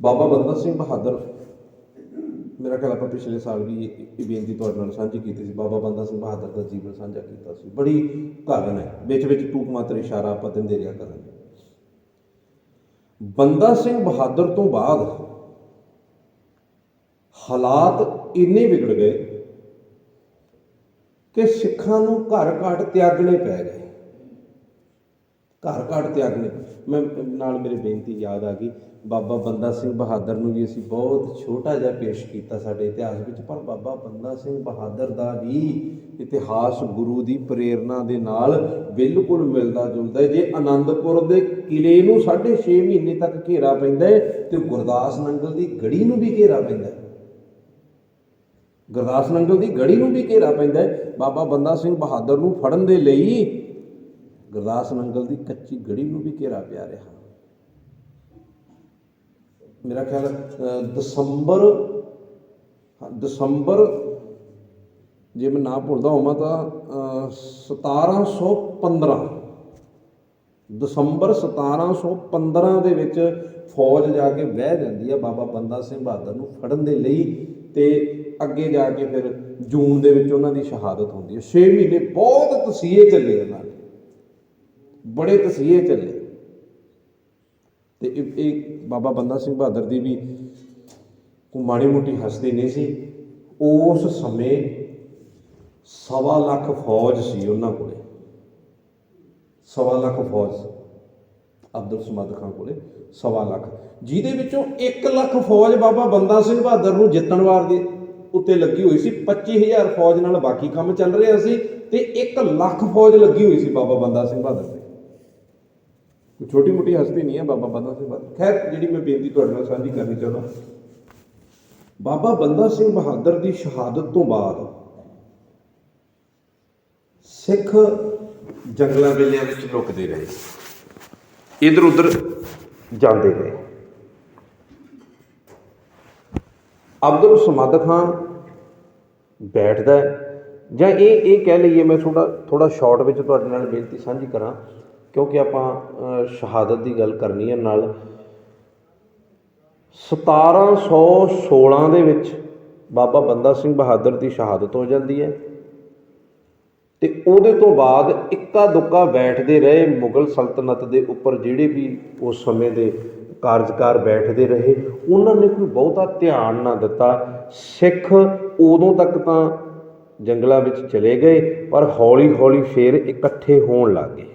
ਬਾਬਾ ਬੰਦਾ ਸਿੰਘ ਬਹਾਦਰ, ਮੇਰਾ ਖਿਆਲ ਆਪਾਂ ਪਿਛਲੇ ਸਾਲ ਵੀ ਇਹ ਬੇਨਤੀ ਤੁਹਾਡੇ ਨਾਲ ਸਾਂਝੀ ਕੀਤੀ ਸੀ, ਬਾਬਾ ਬੰਦਾ ਸਿੰਘ ਬਹਾਦਰ ਦਾ ਜੀਵਨ ਸਾਂਝਾ ਕੀਤਾ ਸੀ। ਬੜੀ ਘਾਗਨ ਹੈ। ਵਿੱਚ ਵਿੱਚ ਟੂਕ ਮਾਤਰ ਇਸ਼ਾਰਾ ਆਪਾਂ ਦਿੰਦੇ ਰਿਹਾ ਕਰਾਂਗੇ। ਬੰਦਾ ਸਿੰਘ ਬਹਾਦਰ ਤੋਂ ਬਾਅਦ ਹਾਲਾਤ ਇੰਨੇ ਵਿਗੜ ਗਏ ਕਿ ਸਿੱਖਾਂ ਨੂੰ ਘਰ ਘਾਟ ਤਿਆਗਣੇ ਪੈ ਗਏ। ਘਰ ਘਾਟ ਤਿਆਗਣੇ, ਮੈਂ, ਨਾਲ ਮੇਰੇ ਬੇਨਤੀ ਯਾਦ ਆ ਗਈ। ਬਾਬਾ ਬੰਦਾ ਸਿੰਘ ਬਹਾਦਰ ਨੂੰ ਵੀ ਅਸੀਂ ਬਹੁਤ ਛੋਟਾ ਜਿਹਾ ਪੇਸ਼ ਕੀਤਾ ਸਾਡੇ ਇਤਿਹਾਸ ਵਿੱਚ, ਪਰ ਬਾਬਾ ਬੰਦਾ ਸਿੰਘ ਬਹਾਦਰ ਦਾ ਵੀ ਇਤਿਹਾਸ ਗੁਰੂ ਦੀ ਪ੍ਰੇਰਣਾ ਦੇ ਨਾਲ ਬਿਲਕੁਲ ਮਿਲਦਾ ਜੁਲਦਾ ਹੈ। ਜੇ ਆਨੰਦਪੁਰ ਦੇ ਕਿਲੇ ਨੂੰ 6.5 ਮਹੀਨੇ ਤੱਕ ਘੇਰਾ ਪੈਂਦਾ ਹੈ ਤੇ ਗੁਰਦਾਸ ਨੰਗਲ ਦੀ ਗੜੀ ਨੂੰ ਵੀ ਘੇਰਾ ਪੈਂਦਾ ਹੈ। ਗੁਰਦਾਸ ਨੰਗਲ ਦੀ ਗੜੀ ਨੂੰ ਵੀ ਘੇਰਾ ਪੈਂਦਾ ਹੈ। ਬਾਬਾ ਬੰਦਾ ਸਿੰਘ ਬਹਾਦਰ ਨੂੰ ਫੜਨ ਦੇ ਲਈ ਗੁਰਦਾਸ ਨੰਗਲ ਦੀ ਕੱਚੀ ਗੜੀ ਨੂੰ ਵੀ ਘੇਰਾ ਪਿਆ ਰਿਹਾ। ਮੇਰਾ ਖਿਆਲ ਦਸੰਬਰ ਦਸੰਬਰ ਜੇ ਮੈਂ ਨਾ ਭੁੱਲਦਾ ਹੋਵਾਂ ਤਾਂ ਅ, 1715 ਦਸੰਬਰ 1715 ਦੇ ਵਿੱਚ ਫੌਜ ਜਾ ਕੇ ਬਹਿ ਜਾਂਦੀ ਆ ਬਾਬਾ ਬੰਦਾ ਸਿੰਘ ਬਹਾਦਰ ਨੂੰ ਫੜਨ ਦੇ ਲਈ ਤੇ ਅੱਗੇ ਜਾ ਕੇ ਫਿਰ ਜੂਨ ਦੇ ਵਿੱਚ ਉਹਨਾਂ ਦੀ ਸ਼ਹਾਦਤ ਹੁੰਦੀ ਹੈ 6 ਮਹੀਨੇ ਬਹੁਤ ਤਸੀਹੇ ਚੱਲੇ ਉਹਨਾਂ ਦੇ। ਬੜੇ ਤਸੀਹੇ ਚੱਲੇ। ਤੇ ਇਹ ਇਹ ਬਾਬਾ ਬੰਦਾ ਸਿੰਘ ਬਹਾਦਰ ਦੀ ਵੀ ਕੋਈ ਮਾੜੀ ਮੋਟੀ ਹਸਤੀ ਨਹੀਂ ਸੀ। ਉਸ ਸਮੇਂ ਸਵਾ ਲੱਖ ਫੌਜ ਸੀ ਉਹਨਾਂ ਕੋਲੇ। ਸਵਾ ਲੱਖ ਫੌਜ ਅਬਦੁਲ ਸਮਦ ਖਾਨ ਕੋਲੇ ਸਵਾ ਲੱਖ। ਜਿਹਦੇ ਵਿੱਚੋਂ 1 ਲੱਖ ਫੌਜ ਬਾਬਾ ਬੰਦਾ ਸਿੰਘ ਬਹਾਦਰ ਨੂੰ ਜਿੱਤਣ ਵਾਰ ਦੇ ਉੱਤੇ ਲੱਗੀ ਹੋਈ ਸੀ। 25000 ਫੌਜ ਨਾਲ ਬਾਕੀ ਕੰਮ ਚੱਲ ਰਿਹਾ ਸੀ ਤੇ 1 ਲੱਖ ਫੌਜ ਲੱਗੀ ਹੋਈ ਸੀ ਬਾਬਾ ਬੰਦਾ ਸਿੰਘ ਬਹਾਦਰ ਕੋਈ ਛੋਟੀ ਮੋਟੀ ਹਸਤੀ ਨਹੀਂ ਹੈ, ਬਾਬਾ ਬੰਦਾ ਸਿੰਘ ਬਹਾਦਰ। ਖੈਰ, ਜਿਹੜੀ ਮੈਂ ਬੇਨਤੀ ਤੁਹਾਡੇ ਨਾਲ ਸਾਂਝੀ ਕਰਨੀ ਚਾਹੁੰਦਾ, ਬਾਬਾ ਬੰਦਾ ਸਿੰਘ ਬਹਾਦਰ ਦੀ ਸ਼ਹਾਦਤ ਤੋਂ ਬਾਅਦ ਸਿੱਖ ਜੰਗਲਾਂ ਵੇਲਿਆਂ ਵਿੱਚ ਲੁਕਦੇ ਰਹੇ ਇਧਰ ਉਧਰ ਜਾਂਦੇ ਰਹੇ। ਅਬਦੁਲ ਸਮਦ ਖਾਨ ਬੈਠਦਾ ਹੈ। ਜਾਂ ਇਹ ਇਹ ਕਹਿ ਲਈਏ, ਮੈਂ ਥੋੜਾ ਥੋੜਾ ਸ਼ਾਰਟ ਵਿੱਚ ਤੁਹਾਡੇ ਨਾਲ ਬੇਨਤੀ ਸਾਂਝੀ ਕਰਾਂ। ਕਿਉਂਕਿ ਆਪਾਂ ਸ਼ਹਾਦਤ ਦੀ ਗੱਲ ਕਰਨੀ ਹੈ ਨਾਲ। 1716 ਦੇ ਵਿੱਚ ਬਾਬਾ ਬੰਦਾ ਸਿੰਘ ਬਹਾਦਰ ਦੀ ਸ਼ਹਾਦਤ ਹੋ ਜਾਂਦੀ ਹੈ ਤੇ ਉਹਦੇ ਤੋਂ ਬਾਅਦ ਇੱਕਾ ਦੁੱਕਾ ਬੈਠਦੇ ਰਹੇ ਮੁਗਲ ਸਲਤਨਤ ਦੇ ਉੱਪਰ, ਜਿਹੜੇ ਵੀ ਉਸ ਸਮੇਂ ਦੇ ਕਾਰਜਕਾਰ ਬੈਠਦੇ ਰਹੇ। ਉਹਨਾਂ ਨੇ ਕੋਈ ਬਹੁਤਾ ਧਿਆਨ ਨਾ ਦਿੱਤਾ। ਸਿੱਖ ਉਦੋਂ ਤੱਕ ਤਾਂ ਜੰਗਲਾਂ ਵਿੱਚ ਚਲੇ ਗਏ, ਪਰ ਹੌਲੀ-ਹੌਲੀ ਫੇਰ ਇਕੱਠੇ ਹੋਣ ਲੱਗ ਗਏ।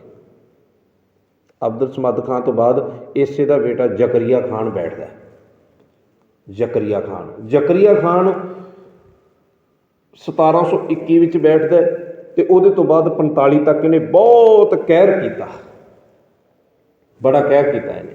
ਅਬਦੁਲ ਸਮਦ ਖਾਨ ਤੋਂ ਬਾਅਦ ਇਸੇ ਦਾ ਬੇਟਾ ਜ਼ਕਰੀਆ ਖਾਨ ਬੈਠਦਾ ਹੈ। ਜ਼ਕਰੀਆ ਖਾਨ। ਜ਼ਕਰੀਆ ਖਾਨ 1721 ਵਿੱਚ ਬੈਠਦਾ ਹੈ ਤੇ ਉਹਦੇ ਤੋਂ ਬਾਅਦ 45 ਤੱਕ ਇਹਨੇ ਬਹੁਤ ਕਹਿਰ ਕੀਤਾ। ਬੜਾ ਕਹਿਰ ਕੀਤਾ ਇਹਨੇ।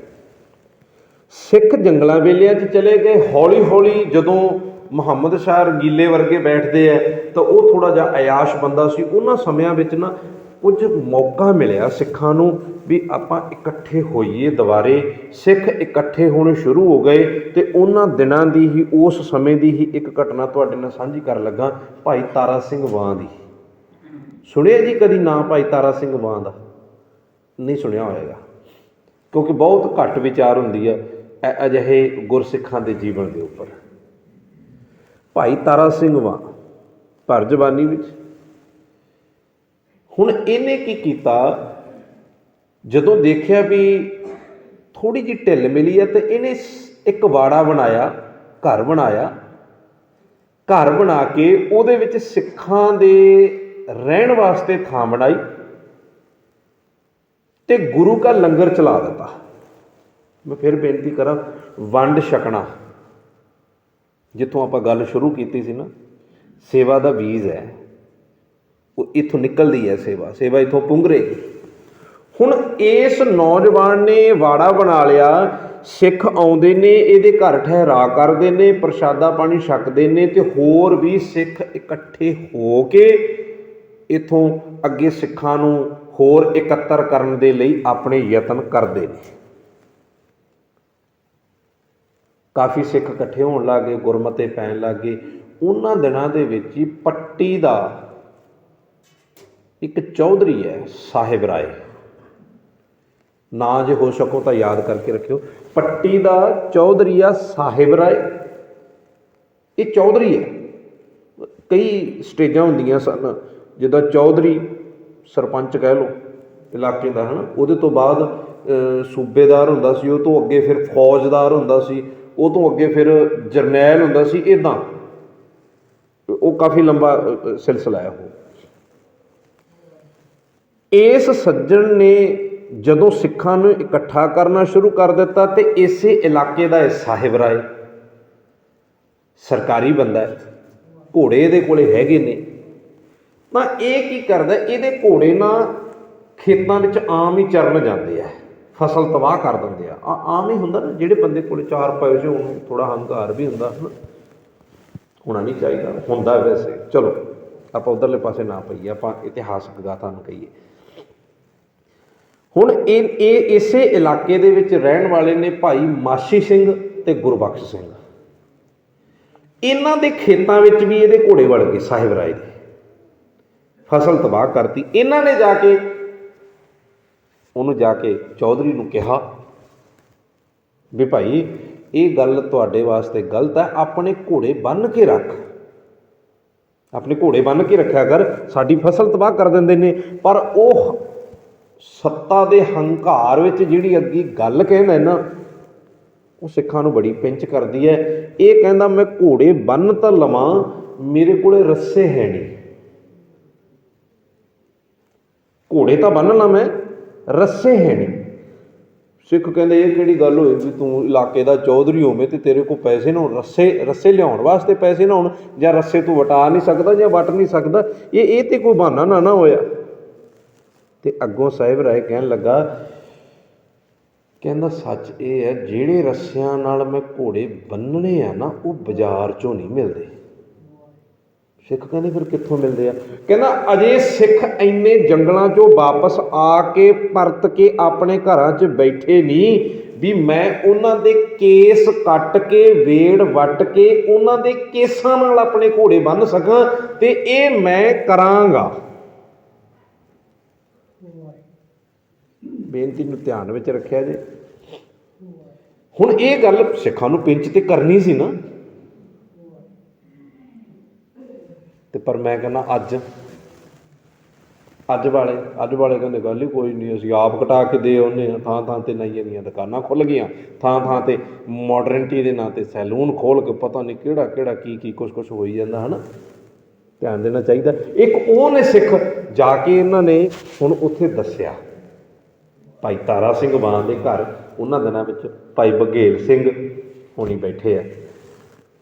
ਸਿੱਖ ਜੰਗਲਾਂ ਵੇਲਿਆਂ 'ਚ ਚਲੇ ਗਏ। ਹੌਲੀ ਹੌਲੀ ਜਦੋਂ ਮੁਹੰਮਦ ਸ਼ਾਹ ਰੰਗੀਲੇ ਵਰਗੇ ਬੈਠਦੇ ਆ ਤਾਂ ਉਹ ਥੋੜਾ ਜਿਹਾ ਅਯਾਸ਼ ਬੰਦਾ ਸੀ। ਉਹਨਾਂ ਸਮਿਆਂ ਵਿੱਚ ਨਾ ਕੁਝ ਮੌਕਾ ਮਿਲਿਆ ਸਿੱਖਾਂ ਨੂੰ ਵੀ ਆਪਾਂ ਇਕੱਠੇ ਹੋਈਏ ਦੁਬਾਰੇ। ਸਿੱਖ ਇਕੱਠੇ ਹੋਣੇ ਸ਼ੁਰੂ ਹੋ ਗਏ ਤੇ ਉਹਨਾਂ ਦਿਨਾਂ ਦੀ ਹੀ, ਉਸ ਸਮੇਂ ਦੀ ਹੀ ਇੱਕ ਘਟਨਾ ਤੁਹਾਡੇ ਨਾਲ ਸਾਂਝੀ ਕਰਨ ਲੱਗਾ, ਭਾਈ ਤਾਰਾ ਸਿੰਘ ਵਾਂ ਦੀ। ਸੁਣਿਆ ਜੀ ਕਦੀ ਨਾਂ ਭਾਈ ਤਾਰਾ ਸਿੰਘ ਵਾਂ ਦਾ? ਨਹੀਂ ਸੁਣਿਆ ਹੋਵੇਗਾ ਕਿਉਂਕਿ ਬਹੁਤ ਘੱਟ ਵਿਚਾਰ ਹੁੰਦੀ ਹੈ ਅਜਿਹੇ ਗੁਰਸਿੱਖਾਂ ਦੇ ਜੀਵਨ ਦੇ ਉੱਪਰ। ਭਾਈ ਤਾਰਾ ਸਿੰਘ ਵਾਂ ਭਰ ਜਵਾਨੀ ਵਿੱਚ? ਹੁਣ ਇਹਨੇ ਕੀ ਕੀਤਾ? ਜਦੋਂ ਦੇਖਿਆ ਵੀ ਥੋੜੀ ਜਿਹੀ ਢਿੱਲ ਮਿਲੀ ਹੈ ਤੇ ਇਹਨੇ ਇੱਕ ਵਾੜਾ ਬਣਾਇਆ, ਘਰ ਬਣਾਇਆ। ਘਰ ਬਣਾ ਕੇ ਉਹਦੇ ਵਿੱਚ ਸਿੱਖਾਂ ਦੇ ਰਹਿਣ ਵਾਸਤੇ ਥਾਂ ਬਣਾਈ ਤੇ ਗੁਰੂ ਕਾ ਲੰਗਰ ਚਲਾ ਦਿੱਤਾ। ਮੈਂ ਫਿਰ ਬੇਨਤੀ ਕਰਾਂ, ਵੰਡ ਛਕਣਾ। ਜਿੱਥੋਂ ਆਪਾਂ ਗੱਲ ਸ਼ੁਰੂ ਕੀਤੀ ਸੀ ਨਾ, ਸੇਵਾ ਦਾ ਬੀਜ ਹੈ। ਉਹ ਇੱਥੋਂ ਨਿਕਲਦੀ ਹੈ ਸੇਵਾ ਸੇਵਾ ਇੱਥੋਂ ਪੁੰਗਰੇਗੀ। ਹੁਣ ਇਸ ਨੌਜਵਾਨ ਨੇ ਵਾੜਾ ਬਣਾ ਲਿਆ, ਸਿੱਖ ਆਉਂਦੇ ਨੇ, ਇਹਦੇ ਘਰ ਠਹਿਰਾ ਕਰਦੇ ਨੇ, ਪ੍ਰਸ਼ਾਦਾ ਪਾਣੀ ਛਕਦੇ ਨੇ ਤੇ ਹੋਰ ਵੀ ਸਿੱਖ ਇਕੱਠੇ ਹੋ ਕੇ ਇਥੋਂ ਅੱਗੇ ਸਿੱਖਾਂ ਨੂੰ ਹੋਰ ਇਕੱਤਰ ਕਰਨ ਦੇ ਲਈ ਆਪਣੇ ਯਤਨ ਕਰਦੇ ਨੇ। ਕਾਫੀ ਸਿੱਖ ਇਕੱਠੇ ਹੋਣ ਲੱਗੇ ਗੁਰਮਤੇ ਪੈਣ ਲੱਗੇ ਉਹਨਾਂ ਦਿਨਾਂ ਦੇ ਵਿੱਚ ਹੀ ਪੱਟੀ ਦਾ ਇੱਕ ਚੌਧਰੀ ਹੈ, ਸਾਹਿਬ ਰਾਏ। ਨਾ ਜੇ ਹੋ ਸਕੋ ਤਾਂ ਯਾਦ ਕਰਕੇ ਰੱਖਿਓ। ਪੱਟੀ ਦਾ ਚੌਧਰੀ ਆ, ਸਾਹਿਬ ਰਾਏ। ਇਹ ਚੌਧਰੀ ਹੈ। ਕਈ ਸਟੇਜਾਂ ਹੁੰਦੀਆਂ ਸਨ, ਜਿੱਦਾਂ ਚੌਧਰੀ ਸਰਪੰਚ ਕਹਿ ਲਓ, ਇਲਾਕੇ ਦਾ, ਹਨਾ। ਉਹਦੇ ਤੋਂ ਬਾਅਦ ਸੂਬੇਦਾਰ ਹੁੰਦਾ ਸੀ, ਉਹ ਤੋਂ ਅੱਗੇ ਫਿਰ ਫੌਜਦਾਰ ਹੁੰਦਾ ਸੀ, ਉਹ ਤੋਂ ਅੱਗੇ ਫਿਰ ਜਰਨੈਲ ਹੁੰਦਾ ਸੀ ਇਦਾਂ ਉਹ ਕਾਫੀ ਲੰਬਾ ਸਿਲਸਿਲਾ ਹੈ ਉਹ। ਇਸ ਸੱਜਣ ਨੇ ਜਦੋਂ ਸਿੱਖਾਂ ਨੂੰ ਇਕੱਠਾ ਕਰਨਾ ਸ਼ੁਰੂ ਕਰ ਦਿੱਤਾ ਤੇ ਇਸੇ ਇਲਾਕੇ ਦਾ ਇਹ ਸਾਹਿਬ ਰਾਏ ਸਰਕਾਰੀ ਬੰਦਾ ਹੈ। ਘੋੜੇ ਇਹਦੇ ਕੋਲੇ ਹੈਗੇ ਨੇ। ਤਾਂ ਇਹ ਕੀ ਕਰਦਾ, ਇਹਦੇ ਘੋੜੇ ਨਾ ਖੇਤਾਂ ਵਿੱਚ ਆਮ ਹੀ ਚਰਨ ਜਾਂਦੇ ਆ, ਫਸਲ ਤਬਾਹ ਕਰ ਦਿੰਦੇ ਆ। ਆਮ ਹੀ ਹੁੰਦਾ ਨਾ, ਜਿਹੜੇ ਬੰਦੇ ਕੋਲੇ ਚਾਰ ਪੈਸੇ ਉਹਨੂੰ ਥੋੜਾ ਹੰਕਾਰ ਵੀ ਹੁੰਦਾ, ਹਨਾ। ਹੋਣਾ ਨਹੀਂ ਚਾਹੀਦਾ, ਹੁੰਦਾ ਵੈਸੇ। ਚਲੋ, ਆਪਾਂ ਉਧਰਲੇ ਪਾਸੇ ਨਾ ਪਈਏ, ਆਪਾਂ ਇਤਿਹਾਸਕ ਗਾਥਾ ਨੂੰ ਕਹੀਏ। ਹੁਣ ਇਹ ਇਹ ਇਸੇ ਇਲਾਕੇ ਦੇ ਵਿੱਚ ਰਹਿਣ ਵਾਲੇ ਨੇ ਭਾਈ ਮਾਸ਼ੀ ਸਿੰਘ ਤੇ ਗੁਰਬਖਸ਼ ਸਿੰਘ। ਇਹਨਾਂ ਦੇ ਖੇਤਾਂ ਵਿੱਚ ਵੀ ਇਹਦੇ ਘੋੜੇ ਵੜ ਗਏ ਸਾਹਿਬ ਰਾਏ ਦੇ। ਫਸਲ ਤਬਾਹ ਕਰਤੀ। ਇਹਨਾਂ ਨੇ ਜਾ ਕੇ, ਉਹਨੂੰ ਜਾ ਕੇ ਚੌਧਰੀ ਨੂੰ ਕਿਹਾ ਵੀ ਭਾਈ, ਇਹ ਗੱਲ ਤੁਹਾਡੇ ਵਾਸਤੇ ਗਲਤ ਹੈ, ਆਪਣੇ ਘੋੜੇ ਬੰਨ ਕੇ ਰੱਖ। ਆਪਣੇ ਘੋੜੇ ਬੰਨ ਕੇ ਰੱਖਿਆ ਕਰ, ਸਾਡੀ ਫਸਲ ਤਬਾਹ ਕਰ ਦਿੰਦੇ ਨੇ। ਪਰ ਉਹ ਸੱਤਾ ਦੇ ਹੰਕਾਰ ਵਿੱਚ ਜਿਹੜੀ ਅੱਗੀ ਗੱਲ ਕਹਿੰਦਾ ਨਾ, ਉਹ ਸਿੱਖਾਂ ਨੂੰ ਬੜੀ ਪਿੰਚ ਕਰਦੀ ਹੈ। ਇਹ ਕਹਿੰਦਾ, ਮੈਂ ਘੋੜੇ ਬੰਨ ਤਾਂ ਲਵਾਂ, ਮੇਰੇ ਕੋਲੇ ਰੱਸੇ ਹੈ ਨਹੀਂ। ਘੋੜੇ ਤਾਂ ਬੰਨ ਲਾਂ ਮੈਂ, ਰੱਸੇ ਹੈ ਨਹੀਂ। ਸਿੱਖ ਕਹਿੰਦੇ, ਇਹ ਕਿਹੜੀ ਗੱਲ ਹੋਈ ਵੀ ਤੂੰ ਇਲਾਕੇ ਦਾ ਚੌਧਰੀ ਹੋਵੇਂ ਤੇ ਤੇਰੇ ਕੋਲ ਪੈਸੇ ਨਾ ਹੋਣ, ਰੱਸੇ ਰੱਸੇ ਲਿਆਉਣ ਵਾਸਤੇ ਪੈਸੇ ਨਾ ਹੋਣ ਜਾਂ ਰੱਸੇ ਤੂੰ ਵਟਾ ਨਹੀਂ ਸਕਦਾ ਜਾਂ ਵਟ ਨਹੀਂ ਸਕਦਾ? ਇਹ ਇਹ ਤੇ ਕੋਈ ਬਹਾਨਾ ਨਾ ਨਾ ਹੋਇਆ। ਤੇ ਅੱਗੋਂ ਸਾਹਿਬ ਰਾਏ ਕਹਿਣ ਲੱਗਾ, ਕਹਿੰਦਾ ਸੱਚ ਇਹ ਹੈ, ਜਿਹੜੇ ਰੱਸਿਆਂ ਨਾਲ ਮੈਂ ਘੋੜੇ ਬੰਨਣੇ ਆ ਨਾ, ਉਹ ਬਾਜ਼ਾਰ ਚੋਂ ਨਹੀਂ ਮਿਲਦੇ। ਸਿੱਖ ਕਹਿੰਦੇ ਫਿਰ ਕਿੱਥੋਂ ਮਿਲਦੇ ਆ? ਕਹਿੰਦਾ ਅਜੇ ਸਿੱਖ ਇੰਨੇ ਜੰਗਲਾਂ ਚੋਂ ਵਾਪਸ ਆ ਕੇ ਪਰਤ ਕੇ ਆਪਣੇ ਘਰਾਂ 'ਚ ਬੈਠੇ ਨਹੀਂ, ਵੀ ਮੈਂ ਉਹਨਾਂ ਦੇ ਕੇਸ ਕੱਟ ਕੇ, ਵੇੜ ਵੱਟ ਕੇ, ਉਹਨਾਂ ਦੇ ਕੇਸਾਂ ਨਾਲ ਆਪਣੇ ਘੋੜੇ ਬੰਨ ਸਕਾਂ ਤੇ ਇਹ ਮੈਂ ਕਰਾਂਗਾ। ਬੇਨਤੀ ਨੂੰ ਧਿਆਨ ਵਿੱਚ ਰੱਖਿਆ ਜੇ। ਹੁਣ ਇਹ ਗੱਲ ਸਿੱਖਾਂ ਨੂੰ ਪਿੰਚ ਤੇ ਕਰਨੀ ਸੀ ਨਾ। ਤੇ ਪਰ ਮੈਂ ਕਹਿੰਦਾ ਅੱਜ ਅੱਜ ਵਾਲੇ ਅੱਜ ਵਾਲੇ ਕਹਿੰਦੇ ਗੱਲ ਹੀ ਕੋਈ ਨਹੀਂ, ਅਸੀਂ ਆਪ ਕਟਾ ਕੇ ਦੇ ਆਉਂਦੇ ਆ ਥਾਂ ਥਾਂ ਤੇ ਨਾਈਆਂ ਦੀਆਂ ਦੁਕਾਨਾਂ ਖੁੱਲ ਗਈਆਂ। ਥਾਂ ਥਾਂ ਤੇ ਮਾਡਰਨਿਟੀ ਦੇ ਨਾਂ ਤੇ ਸੈਲੂਨ ਖੋਲ ਕੇ ਪਤਾ ਨਹੀਂ ਕਿਹੜਾ ਕਿਹੜਾ ਕੀ ਕੀ ਕੁਝ ਕੁਝ ਹੋਈ ਜਾਂਦਾ, ਹਨਾ? ਧਿਆਨ ਦੇਣਾ ਚਾਹੀਦਾ। ਇੱਕ ਉਹ ਨੇ ਸਿੱਖ ਜਾ ਕੇ ਇਹਨਾਂ ਨੇ ਹੁਣ ਉੱਥੇ ਦੱਸਿਆ। ਭਾਈ ਤਾਰਾ ਸਿੰਘ ਬਾਣ ਦੇ ਘਰ, ਉਹਨਾਂ ਦਿਨਾਂ ਵਿੱਚ ਭਾਈ ਬਘੇਲ ਸਿੰਘ ਹੋਣੀ ਬੈਠੇ ਆ।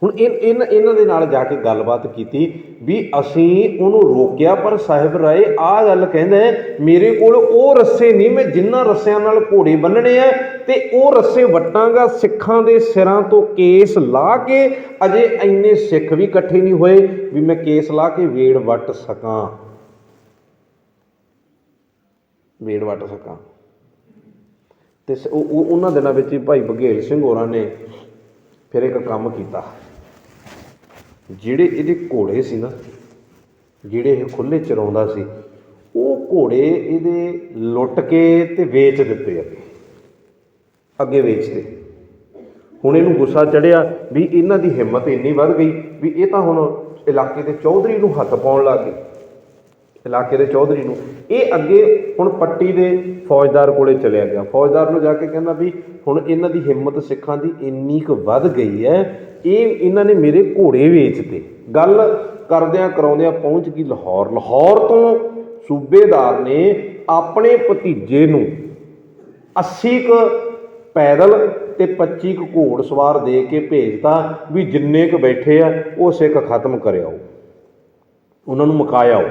ਹੁਣ ਇਹ ਇਹਨਾਂ ਇਹਨਾਂ ਦੇ ਨਾਲ ਜਾ ਕੇ ਗੱਲਬਾਤ ਕੀਤੀ ਵੀ ਅਸੀਂ ਉਹਨੂੰ ਰੋਕਿਆ, ਪਰ ਸਾਹਿਬ ਰਾਏ ਆਹ ਗੱਲ ਕਹਿੰਦਾ, ਮੇਰੇ ਕੋਲ ਉਹ ਰੱਸੇ ਨਹੀਂ, ਮੈਂ ਜਿੰਨਾ ਰੱਸਿਆਂ ਨਾਲ ਘੋੜੇ ਬੰਨਣੇ ਆ ਤੇ ਉਹ ਰੱਸੇ ਵਟਾਂਗਾ ਸਿੱਖਾਂ ਦੇ ਸਿਰਾਂ ਤੋਂ ਕੇਸ ਲਾ ਕੇ, ਅਜੇ ਇੰਨੇ ਸਿੱਖ ਵੀ ਇਕੱਠੇ ਨਹੀਂ ਹੋਏ ਵੀ ਮੈਂ ਕੇਸ ਲਾ ਕੇ ਵੇੜ ਵੱਟ ਸਕਾਂ। ਵੇੜ ਵੱਟ ਸਕਾਂ। ਤੇ ਸ- ਉਹ ਉਹ- ਉਹਨਾਂ ਦਿਨਾਂ ਵਿੱਚ ਹੀ ਭਾਈ ਬਘੇਲ ਸਿੰਘ ਹੋਰਾਂ ਨੇ ਫਿਰ ਇੱਕ ਕੰਮ ਕੀਤਾ। ਜਿਹੜੇ ਇਹਦੇ ਘੋੜੇ ਸੀ ਨਾ, ਜਿਹੜੇ ਇਹ ਖੁੱਲੇ ਚਰਾਉਂਦਾ ਸੀ, ਉਹ ਘੋੜੇ ਇਹਦੇ ਲੁੱਟ ਕੇ ਤੇ ਵੇਚ ਦਿੱਤੇ ਅੱਗੇ। ਅੱਗੇ ਵੇਚਦੇ। ਹੁਣ ਇਹਨੂੰ ਗੁੱਸਾ ਚੜਿਆ ਵੀ ਇਹਨਾਂ ਦੀ ਹਿੰਮਤ ਇੰਨੀ ਵੱਧ ਗਈ ਵੀ ਇਹ ਤਾਂ ਹੁਣ ਇਲਾਕੇ ਦੇ ਚੌਧਰੀ ਨੂੰ ਹੱਥ ਪਾਉਣ ਲੱਗ ਗਏ। ਇਲਾਕੇ ਦੇ ਚੌਧਰੀ ਨੂੰ। ਇਹ ਅੱਗੇ ਹੁਣ ਪੱਟੀ ਦੇ ਫੌਜਦਾਰ ਕੋਲੇ ਚਲਿਆ ਗਿਆ। ਫੌਜਦਾਰ ਨੂੰ ਜਾ ਕੇ ਕਹਿੰਦਾ ਵੀ ਹੁਣ ਇਹਨਾਂ ਦੀ ਹਿੰਮਤ ਸਿੱਖਾਂ ਦੀ ਇੰਨੀ ਕੁ ਵੱਧ ਗਈ ਹੈ, ਇਹ ਇਹਨਾਂ ਨੇ ਮੇਰੇ ਘੋੜੇ ਵੇਚਤੇ। ਗੱਲ ਕਰਦਿਆਂ ਕਰਾਉਂਦਿਆਂ ਪਹੁੰਚ ਗਈ ਲਾਹੌਰ। ਲਾਹੌਰ ਤੋਂ ਸੂਬੇਦਾਰ ਨੇ ਆਪਣੇ ਭਤੀਜੇ ਨੂੰ 80 ਕੁ ਪੈਦਲ ਤੇ 25 ਕੁ ਘੋੜ ਸਵਾਰ ਦੇ ਕੇ ਭੇਜਤਾ ਵੀ ਜਿੰਨੇ ਕੁ ਬੈਠੇ ਆ, ਉਹ ਸਿੱਖ ਖਤਮ ਕਰਿਆਓ। ਉਹਨਾਂ ਨੂੰ ਮੁਕਾਇਆਓ